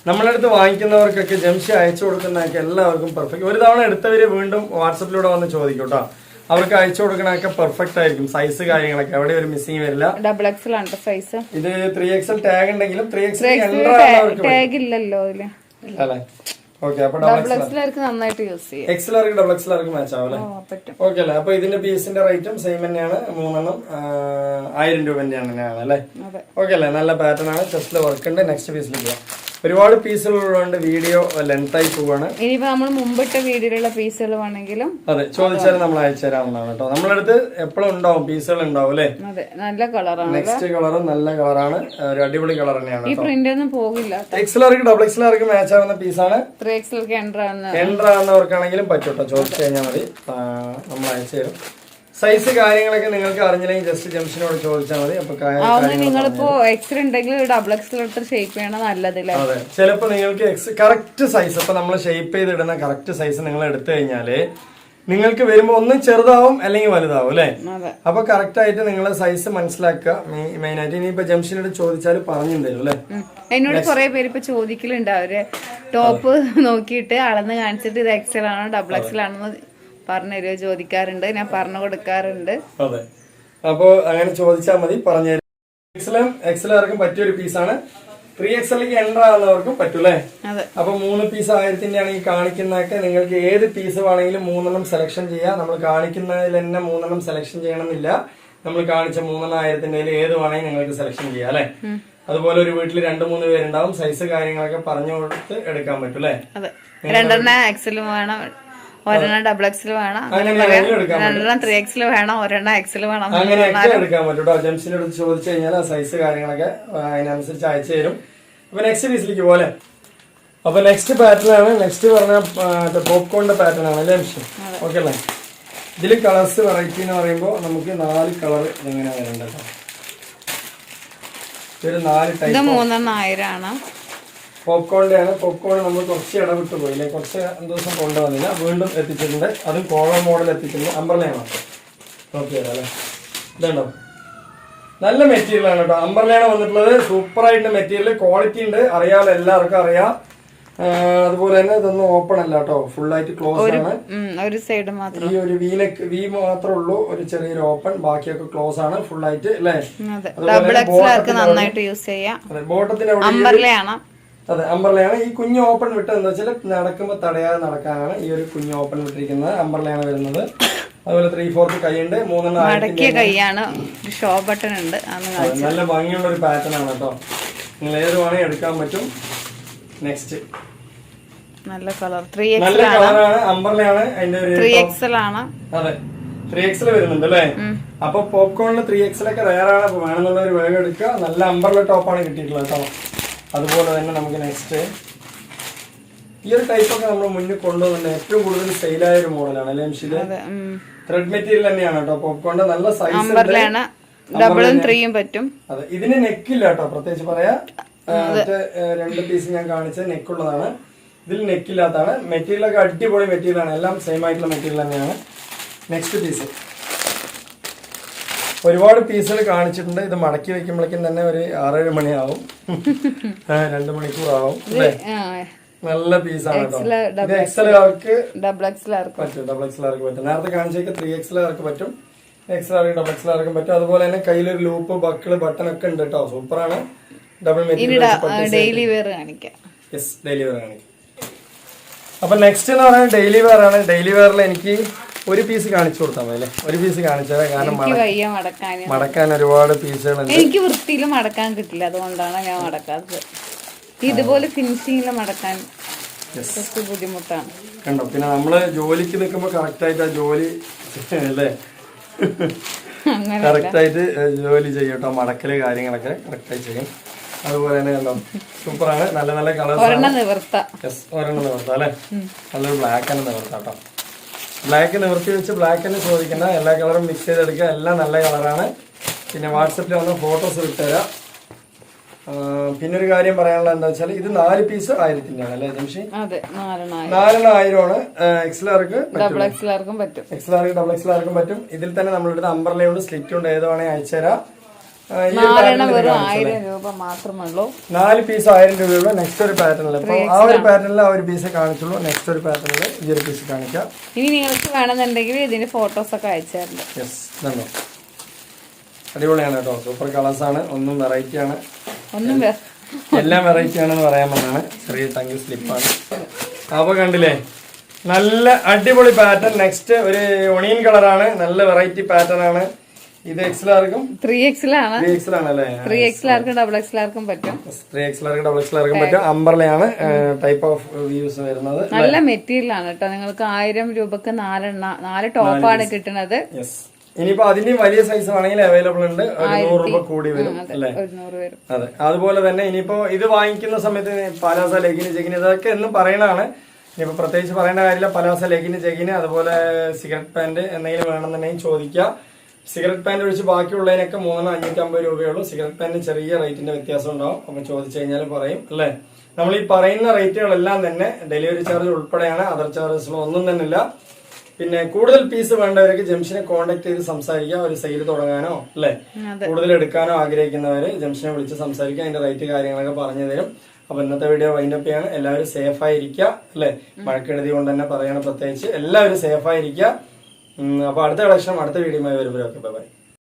നമ്മളെടുത്ത് വാങ്ങിക്കുന്നവർക്കൊക്കെ ജംഷി അയച്ചു കൊടുക്കുന്നതൊക്കെ എല്ലാവർക്കും പെർഫെക്റ്റ് ഒരു തവണ എടുത്തവര് വീണ്ടും വാട്സപ്പിലൂടെ വന്ന് ചോദിക്കും കേട്ടോ അവർക്ക് അയച്ചു കൊടുക്കണൊക്കെ പെർഫെക്റ്റ് ആയിരിക്കും. സൈസ് കാര്യങ്ങളൊക്കെ. അവിടെ ഒരു മിസ്സിംഗ് വരില്ല. ഡബിൾ എക്സൽ ആണ് സൈസ് ഇത് ത്രീ എക്സൽ ടാഗ് ഉണ്ടെങ്കിലും ത്രീ എക്സൽ ടാഗ് ഇല്ലല്ലോ ഇതിൽ അല്ലേ? ഓക്കെ അപ്പൊ ഡബിൾ എക്സലാർക്ക് നന്നായിട്ട് യൂസ് ചെയ്യാം എക്സലാർക്ക് ഡബിൾ എക്സലാർക്ക് മാച്ച് ആവും അല്ലേ? ഓക്കെ അല്ലേ? അപ്പൊ ഇതിന്റെ പീസിന്റെ റേറ്റും സെയിം തന്നെയാണ്. മൂന്നെണ്ണം ആയിരം രൂപ തന്നെയാണ് അല്ലേ? ഓക്കെ അല്ലേ? നല്ല പാറ്റേൺ ആണ്. ചെസ്റ്റിൽ വർക്ക് ഉണ്ട്. നെക്സ്റ്റ് പീസിലേക്ക് പോവാം ഒരുപാട് പീസുകളുള്ളതുകൊണ്ട് വീഡിയോ ലെങ്ത് ആയി പോവാണ്. ഇനിയിപ്പോ നമ്മൾ മുമ്പിട്ട വീഡിയോയിലുള്ള പീസുകൾ വേണമെങ്കിലും അതെ ചോദിച്ചാൽ നമ്മൾ അയച്ചു തരാവുന്നതാണ് കേട്ടോ. നമ്മളടുത്ത് എപ്പോഴും ഉണ്ടാവും പീസുകൾ ഉണ്ടാവും അല്ലേ? അതെ നല്ല കളറാണ്. നെക്സ്റ്റ് കളറും നല്ല കളറാണ് ഒരു അടിപൊളി കളർ തന്നെയാണ് ഈ പ്രിന്റ് ഒന്നും പോകില്ല. എക്സലാർക്ക് ഡബിൾ എക്സലാർക്ക് മാച്ച് ആവുന്ന പീസാണ് ത്രീ എക്സൽ എന്റർ ആവുന്ന എൻട്ര ആവുന്നവർക്കാണെങ്കിലും പറ്റും കേട്ടോ. ചോദിച്ചു കഴിഞ്ഞാൽ മതി. നമ്മൾ അയച്ചു തരും സൈസ് കാര്യങ്ങളൊക്കെ നിങ്ങൾക്ക് അറിഞ്ഞില്ലെങ്കിൽ ജസ്റ്റ് ജംഷനോട് ചോദിച്ചാൽ മതി. അപ്പൊ നിങ്ങളിപ്പോ എക്സ് ഉണ്ടെങ്കിൽ ഡബിൾ എക്സ് എടുത്ത് ഷേപ്പ് ചെയ്യണം നല്ലതല്ലേ അതെ. ചിലപ്പോ നിങ്ങൾക്ക് എക്സ് കറക്റ്റ് സൈസ് ഇപ്പൊ നമ്മൾ ഷേപ്പ് ചെയ്തിടുന്ന കറക്റ്റ് സൈസ് നിങ്ങൾ എടുത്തു കഴിഞ്ഞാൽ നിങ്ങൾക്ക് വരുമ്പോ ഒന്നും ചെറുതാവും അല്ലെങ്കിൽ വലുതാവും അല്ലേ? അപ്പൊ കറക്റ്റ് ആയിട്ട് നിങ്ങളെ സൈസ് മനസ്സിലാക്കുക. മെയിൻ ആയിട്ട് ഇനി ഇപ്പൊ ജംഷനോട് ചോദിച്ചാൽ പറഞ്ഞു തരും അല്ലേ. എന്നോട് കുറെ പേര് ഇപ്പൊ ചോദിക്കലുണ്ട്. അവർ ടോപ്പ് നോക്കിയിട്ട് അളന്ന് കാണിച്ചിട്ട് ഇത് എക്സൽ ആണോ ഡബിൾ എക്സൽ ആണോ പറഞ്ഞു തരുമോ ചോദിക്കാറുണ്ട് ഞാൻ പറഞ്ഞു കൊടുക്കാറുണ്ട്. അതെ. അപ്പോ അങ്ങനെ ചോദിച്ചാൽ മതി പറഞ്ഞു തരും. എക്സലും എക്സലാർക്കും പറ്റിയ ഒരു പീസാണ് ത്രീ എക്സലിലേക്ക് എന്റർ ആവുന്നവർക്കും പറ്റൂലേ അപ്പൊ മൂന്ന് പീസ് ആയിരത്തിന്റെ ആണ് ഈ കാണിക്കുന്നതൊക്കെ. നിങ്ങൾക്ക് ഏത് പീസ് വേണമെങ്കിലും മൂന്നെണ്ണം സെലക്ഷൻ ചെയ്യാം. നമ്മൾ കാണിക്കുന്നതിൽ തന്നെ മൂന്നെണ്ണം സെലക്ഷൻ ചെയ്യണമെന്നില്ല. നമ്മൾ കാണിച്ച മൂന്നെണ്ണം ആയിരത്തിന്റെ ഏത് വേണമെങ്കിൽ നിങ്ങൾക്ക് സെലക്ഷൻ ചെയ്യാം അല്ലെ? അതുപോലെ ഒരു വീട്ടിൽ രണ്ട് മൂന്ന് പേരുണ്ടാവും. സൈസ് കാര്യങ്ങളൊക്കെ പറഞ്ഞു കൊടുത്ത് എടുക്കാൻ പറ്റും അല്ലേ? അതെ. രണ്ടെണ്ണം എക്സലും വേണം. ഒരെണ്ണം ഡബിൾ എക്സിൽ വേണം. രണ്ടെണ്ണം ത്രീ എക്സിൽ വേണം ഒരെണ്ണം എക്സിൽ വേണം അങ്ങനെയൊക്കെ എടുക്കാൻ പറ്റും അടുത്ത് ചോദിച്ചു കഴിഞ്ഞാൽ സൈസ് കാര്യങ്ങളൊക്കെ അതിനനുസരിച്ച് അയച്ചു തരും. അപ്പൊ നെക്സ്റ്റ് പീസിലേക്ക് പോലെ അപ്പൊ നെക്സ്റ്റ് പാറ്റേൺ ആണ്. നെക്സ്റ്റ് പറഞ്ഞ പോപ്കോണിന്റെ പാറ്റേൺ ആണ് അല്ലേ മിഷ്യൻ ഓക്കെ അല്ലേ? ഇതിൽ കളേഴ്സ് വെറൈറ്റി എന്ന് പറയുമ്പോൾ നമുക്ക് നാല് കളർ ഇങ്ങനെ വരേണ്ടത് കേട്ടോ ഇതൊരു നാല് ടൈപ്പ് മൂന്നെണ്ണം ആണ് പോപ്കോൺ നമ്മൾ കുറച്ച് ഇടവിട്ട് പോയി അല്ലെ കുറച്ച് ദിവസം കൊണ്ടുവന്നില്ല. വീണ്ടും എത്തിച്ചിട്ടുണ്ട്. അതും കോള മോഡൽ എത്തിച്ചിട്ടുണ്ട്. അമ്പർലയാണ് ഓക്കെ അല്ലേ? ഇതുണ്ടോ? നല്ല മെറ്റീരിയലാണ് കേട്ടോ. അമ്പർലയാണ് വന്നിട്ടുള്ളത്. സൂപ്പറായിട്ട് മെറ്റീരിയൽ. ക്വാളിറ്റി ഉണ്ട്. അറിയാമല്ലോ എല്ലാവർക്കും അറിയാം. അതുപോലെ തന്നെ ഇതൊന്നും ഓപ്പൺ അല്ല കേട്ടോ. ഫുള്ളായിട്ട് ആയിട്ട് ക്ലോസ് ആണ്. ഒരു സൈഡ് മാത്രം. ഈ ഒരു വീനക്ക് വി മാത്രമേ ഉള്ളൂ. ഒരു ചെറിയൊരു ഓപ്പൺ ബാക്കിയൊക്കെ ക്ലോസ് ആണ്. ഫുള്ളായിട്ട് ആയിട്ട് അല്ലേ? ഉം, അതെ ഈ അമ്പർലയാണ് ഈ കുഞ്ഞ് ഓപ്പൺ വിട്ടതെന്ന് വെച്ചാൽ നടക്കുമ്പോൾ തടയാതെ നടക്കാനാണ് ഈ ഒരു കുഞ്ഞ് ഓപ്പൺ വിട്ടിരിക്കുന്നത്. അമ്പർലയാണ് വരുന്നത്. അതുപോലെ ത്രീ ഫോർത്ത് കൈയുണ്ട്. മൂന്നെണ്ണം മടക്കിയ കൈയാണ്. ഷോ ബട്ടൺ ഉണ്ട്. നല്ല ഭംഗിയുള്ള ഒരു പാറ്റേൺ ആണ് കേട്ടോ. നിങ്ങൾ ഏത് വേണേ എടുക്കാൻ പറ്റും. നെക്സ്റ്റ് നല്ല കളർ ത്രീ നല്ല കളറാണ് അമ്പർലയാണ് അതിന്റെ ഒരു ത്രീ എക്സൽ ആണ് അതെ. ത്രീ എക്സൽ വരുന്നുണ്ട് അല്ലേ? അപ്പൊ പോപ്കോണിന് ത്രീ എക്സൽ ഒക്കെ റയറാണ് അപ്പൊ വേണമെന്നുള്ള ഒരു വേഗം എടുക്കുക. നല്ല അമ്പർല ടോപ്പാണ് കിട്ടിയിട്ടുള്ളത് കേട്ടോ. അതുപോലെ തന്നെ നമുക്ക് നെക്സ്റ്റ് ഈ ഒരു ടൈപ്പ് ഒക്കെ നമ്മൾ മുന്നിൽ കൊണ്ടുവന്ന ഏറ്റവും കൂടുതൽ സെയിലായ ഒരു മോഡലാണ് അല്ലേ മിഷിത് ത്രെഡ് മെറ്റീരിയൽ തന്നെയാണ് കേട്ടോ. പോപ്കോണിന്റെ നല്ല സൈസ് ഡബിളും ത്രീയും പറ്റും. അതെ ഇതിന് നെക്കില്ല കേട്ടോ. പ്രത്യേകിച്ച് പറയാ. രണ്ട് പീസ് ഞാൻ കാണിച്ച നെക്കുള്ളതാണ് ഇതിൽ നെക്കില്ലാത്തതാണ് മെറ്റീരിയൽ ഒക്കെ അടിപൊളി മെറ്റീരിയൽ ആണ്. എല്ലാം സെയിം ആയിട്ടുള്ള മെറ്റീരിയൽ തന്നെയാണ്. നെക്സ്റ്റ് പീസ് ഒരുപാട് പീസുകൾ കാണിച്ചിട്ടുണ്ട്. ഇത് മടക്കി വെക്കുമ്പോഴേക്കും തന്നെ ഒരു ആറേഴ് മണിയാവും. *laughs* രണ്ടു മണിക്കൂർ അല്ലേ? നല്ല പീസാണ് കേട്ടോ. ഡബിൾ പറ്റും ഡബിൾ എക്സൽ പറ്റും. നേരത്തെ കാണിച്ചേക്ക് ത്രീ എക്സൽ ആർക്ക് പറ്റും. എക്സൽ ആർക്ക് ഡബിൾ എക്സൽ ആർക്കും പറ്റും. അതുപോലെ തന്നെ കയ്യിലൊരു ലൂപ്പ് ബക്കിൾ ബട്ടൺ ഒക്കെ ഉണ്ട് കേട്ടോ. സൂപ്പറാണ്. ഡബിൾ മെറ്റീരിയൽ ഡെയിലി വെയർ കാണിക്കാം. യെസ് ഡെയിലി വെയർ കാണിക്കാം. അപ്പൊ നെക്സ്റ്റ് എന്ന് പറയുന്നത് ഡെയിലി വെയർ ആണ്. ഡെയിലി വെയറിൽ എനിക്ക് ഒരു പീസ് കാണിച്ചു കൊടുത്താൽ മതി അല്ലേ? ഒരു പീസ് കാണിച്ചത് കാരണം മടക്കാൻ. ഒരുപാട് പീസുകളുണ്ട് എനിക്ക് വൃത്തിയിൽ മടക്കാൻ കിട്ടില്ല. അതുകൊണ്ടാണ് ഞാൻ മടക്കാത്തത്. ഇതുപോലെ ഫിനിഷിങ്ങിൽ മടക്കാൻ ബുദ്ധിമുട്ടാണ്. കണ്ടോ? പിന്നെ നമ്മൾ ജോലിക്ക് നിൽക്കുമ്പോൾ കറക്റ്റ് ആയിട്ട് ആ ജോലി അല്ലേ? അങ്ങനെ കറക്റ്റ് ആയിട്ട് ജോലി ചെയ്യും കേട്ടോ. മടക്കൽ കാര്യങ്ങളൊക്കെ കറക്റ്റ് ആയി ചെയ്യും. അതുപോലെ തന്നെ കണ്ടോ? സൂപ്പറാണ് നല്ല നല്ല കളർ ഒരെണ്ണം നിവർത്ത. അല്ലേ? നല്ലൊരു ബ്ലാക്ക് തന്നെ നിവർത്താം കേട്ടോ. ബ്ലാക്ക് നിവർത്തി വെച്ച് ബ്ലാക്ക് തന്നെ ചോദിക്കേണ്ട. എല്ലാ കളറും മിക്സ് ചെയ്തെടുക്കുക. എല്ലാം നല്ല കളറാണ് പിന്നെ വാട്സപ്പിൽ വന്ന് ഫോട്ടോസ് വിട്ടുതരാം പിന്നെ ഒരു കാര്യം പറയാനുള്ള എന്താ വെച്ചാൽ ഇത് നാല് പീസ് ആയിരത്തിന്റെ ആണ് അല്ലേ ജംഷി? നാലെണ്ണം ആയിരമാണ്. എക്സ്ലാർക്ക് ഡബിൾ എക്സിലാർക്കും പറ്റും. എക്സ്ലാർക്ക് ഡബിൾ എക്സ്ലാർക്കും പറ്റും. ഇതിൽ തന്നെ നമ്മളുടെ അമ്പർലയുണ്ട് സ്ലിറ്റ് ഉണ്ട് ഏത് വേണേ അയച്ചുതരാം. നാലെണ്ണം വെറും ആയിരം രൂപ മാത്രമേ നാല് പീസ് ആയിരം രൂപയുള്ള നെക്സ്റ്റ് ഒരു പാറ്റേണിൽ അപ്പോൾ ആ ഒരു പാറ്റേണിൽ ആ ഒരു പീസ് കാണിച്ചുള്ളൂ. നെക്സ്റ്റ് ഒരു പാറ്റേണിൽ ഈ ഒരു പീസ് കാണിക്കാം. ഇനി നിങ്ങൾക്ക് വേണമെന്നുണ്ടെങ്കിൽ ഇതിന്റെ ഫോട്ടോസ് ഒക്കെ അയച്ചു യെസ് ഇതുണ്ടോ? അടിപൊളിയാണ് കേട്ടോ. സൂപ്പർ കളേഴ്സ് ആണ്. ഒന്നും വെറൈറ്റി ആണ്. ഒന്നും എല്ലാം വെറൈറ്റി ആണെന്ന് പറയാൻ വന്നാണ് ചെറിയ തങ്കി സ്ലിപ്പാണ് അപ്പൊ കണ്ടില്ലേ? നല്ല അടിപൊളി പാറ്റേൺ നെക്സ്റ്റ് ഒരു ഒണിയൻ കളറാണ് നല്ല വെറൈറ്റി പാറ്റേൺ ആണ്. ഇത് എക്സിലാർക്കും ത്രീ എക്സിലാണ് ത്രീ എക്സിലാണല്ലേ ത്രീ എക്സിലാർക്കും ഡബിൾ എക്സിലാർക്കും പറ്റും. ത്രീ എക്സിലാർക്കും ഡബിൾ എക്സിലാർക്കും പറ്റും. അമ്പർലയാണ് ടൈപ്പ് ഓഫ് വ്യൂസ് വരുന്നത്. നല്ല മെറ്റീരിയൽ ആണ് കേട്ടോ. നിങ്ങൾക്ക് ആയിരം രൂപക്ക് നാലെണ്ണ നാല് ടോപ്പാണ് കിട്ടുന്നത്. ഇനിയിപ്പോ അതിന്റെയും വലിയ സൈസ് ആണെങ്കിൽ അവൈലബിൾ ഉണ്ട്. നൂറ് രൂപ കൂടി വരും അല്ലേ? അതെ. അതുപോലെ തന്നെ ഇനിയിപ്പോ ഇത് വാങ്ങിക്കുന്ന സമയത്ത് പലാസ ലെഗിന് ചെഗിന് ഇതൊക്കെ എന്നും പറയണതാണ്. ഇനിയിപ്പോ പ്രത്യേകിച്ച് പറയേണ്ട കാര്യമില്ല. പലാസ ലെഗിന് ചെഗിന് അതുപോലെ സിഗരറ്റ് പാന്റ് എന്തെങ്കിലും വേണമെന്നുണ്ടെങ്കിൽ ചോദിക്കുക സിഗരറ്റ് പാന്റ് ഒഴിച്ച് ബാക്കിയുള്ളതിനൊക്കെ മൂന്നെണ്ണം അഞ്ഞൂറ്റി അമ്പത് രൂപയുള്ളൂ. സിഗരറ്റ് പാന്റ് ചെറിയ റേറ്റിന്റെ വ്യത്യാസം ഉണ്ടാവും. അപ്പൊ ചോദിച്ചു കഴിഞ്ഞാൽ പറയും അല്ലേ? നമ്മൾ ഈ പറയുന്ന റേറ്റുകളെല്ലാം തന്നെ ഡെലിവറി ചാർജ് ഉൾപ്പെടെയാണ് അതർ ചാർജസ് ഒന്നും തന്നെ ഇല്ല. പിന്നെ കൂടുതൽ പീസ് വേണ്ടവർക്ക് ജംഷനെ കോൺടാക്ട് ചെയ്ത് സംസാരിക്കാം ഒരു സെയിൽ തുടങ്ങാനോ അല്ലെ? കൂടുതൽ എടുക്കാനോ ആഗ്രഹിക്കുന്നവര് ജംഷനെ വിളിച്ച് സംസാരിക്കാം അതിന്റെ റേറ്റ് കാര്യങ്ങളൊക്കെ പറഞ്ഞു തരും. അപ്പൊ ഇന്നത്തെ വീഡിയോ വൈൻഡപ്പ് ചെയ്യാണ്. എല്ലാവരും സേഫ് ആയിരിക്കുക അല്ലെ? മഴക്കെടുതി കൊണ്ട് തന്നെ പറയണം പ്രത്യേകിച്ച്. എല്ലാവരും സേഫ് ആയിരിക്കുക. അപ്പൊ അടുത്ത കളക്ഷൻ അടുത്ത വീഡിയോയുമായി വരുമ്പോഴൊക്കെ. ബൈ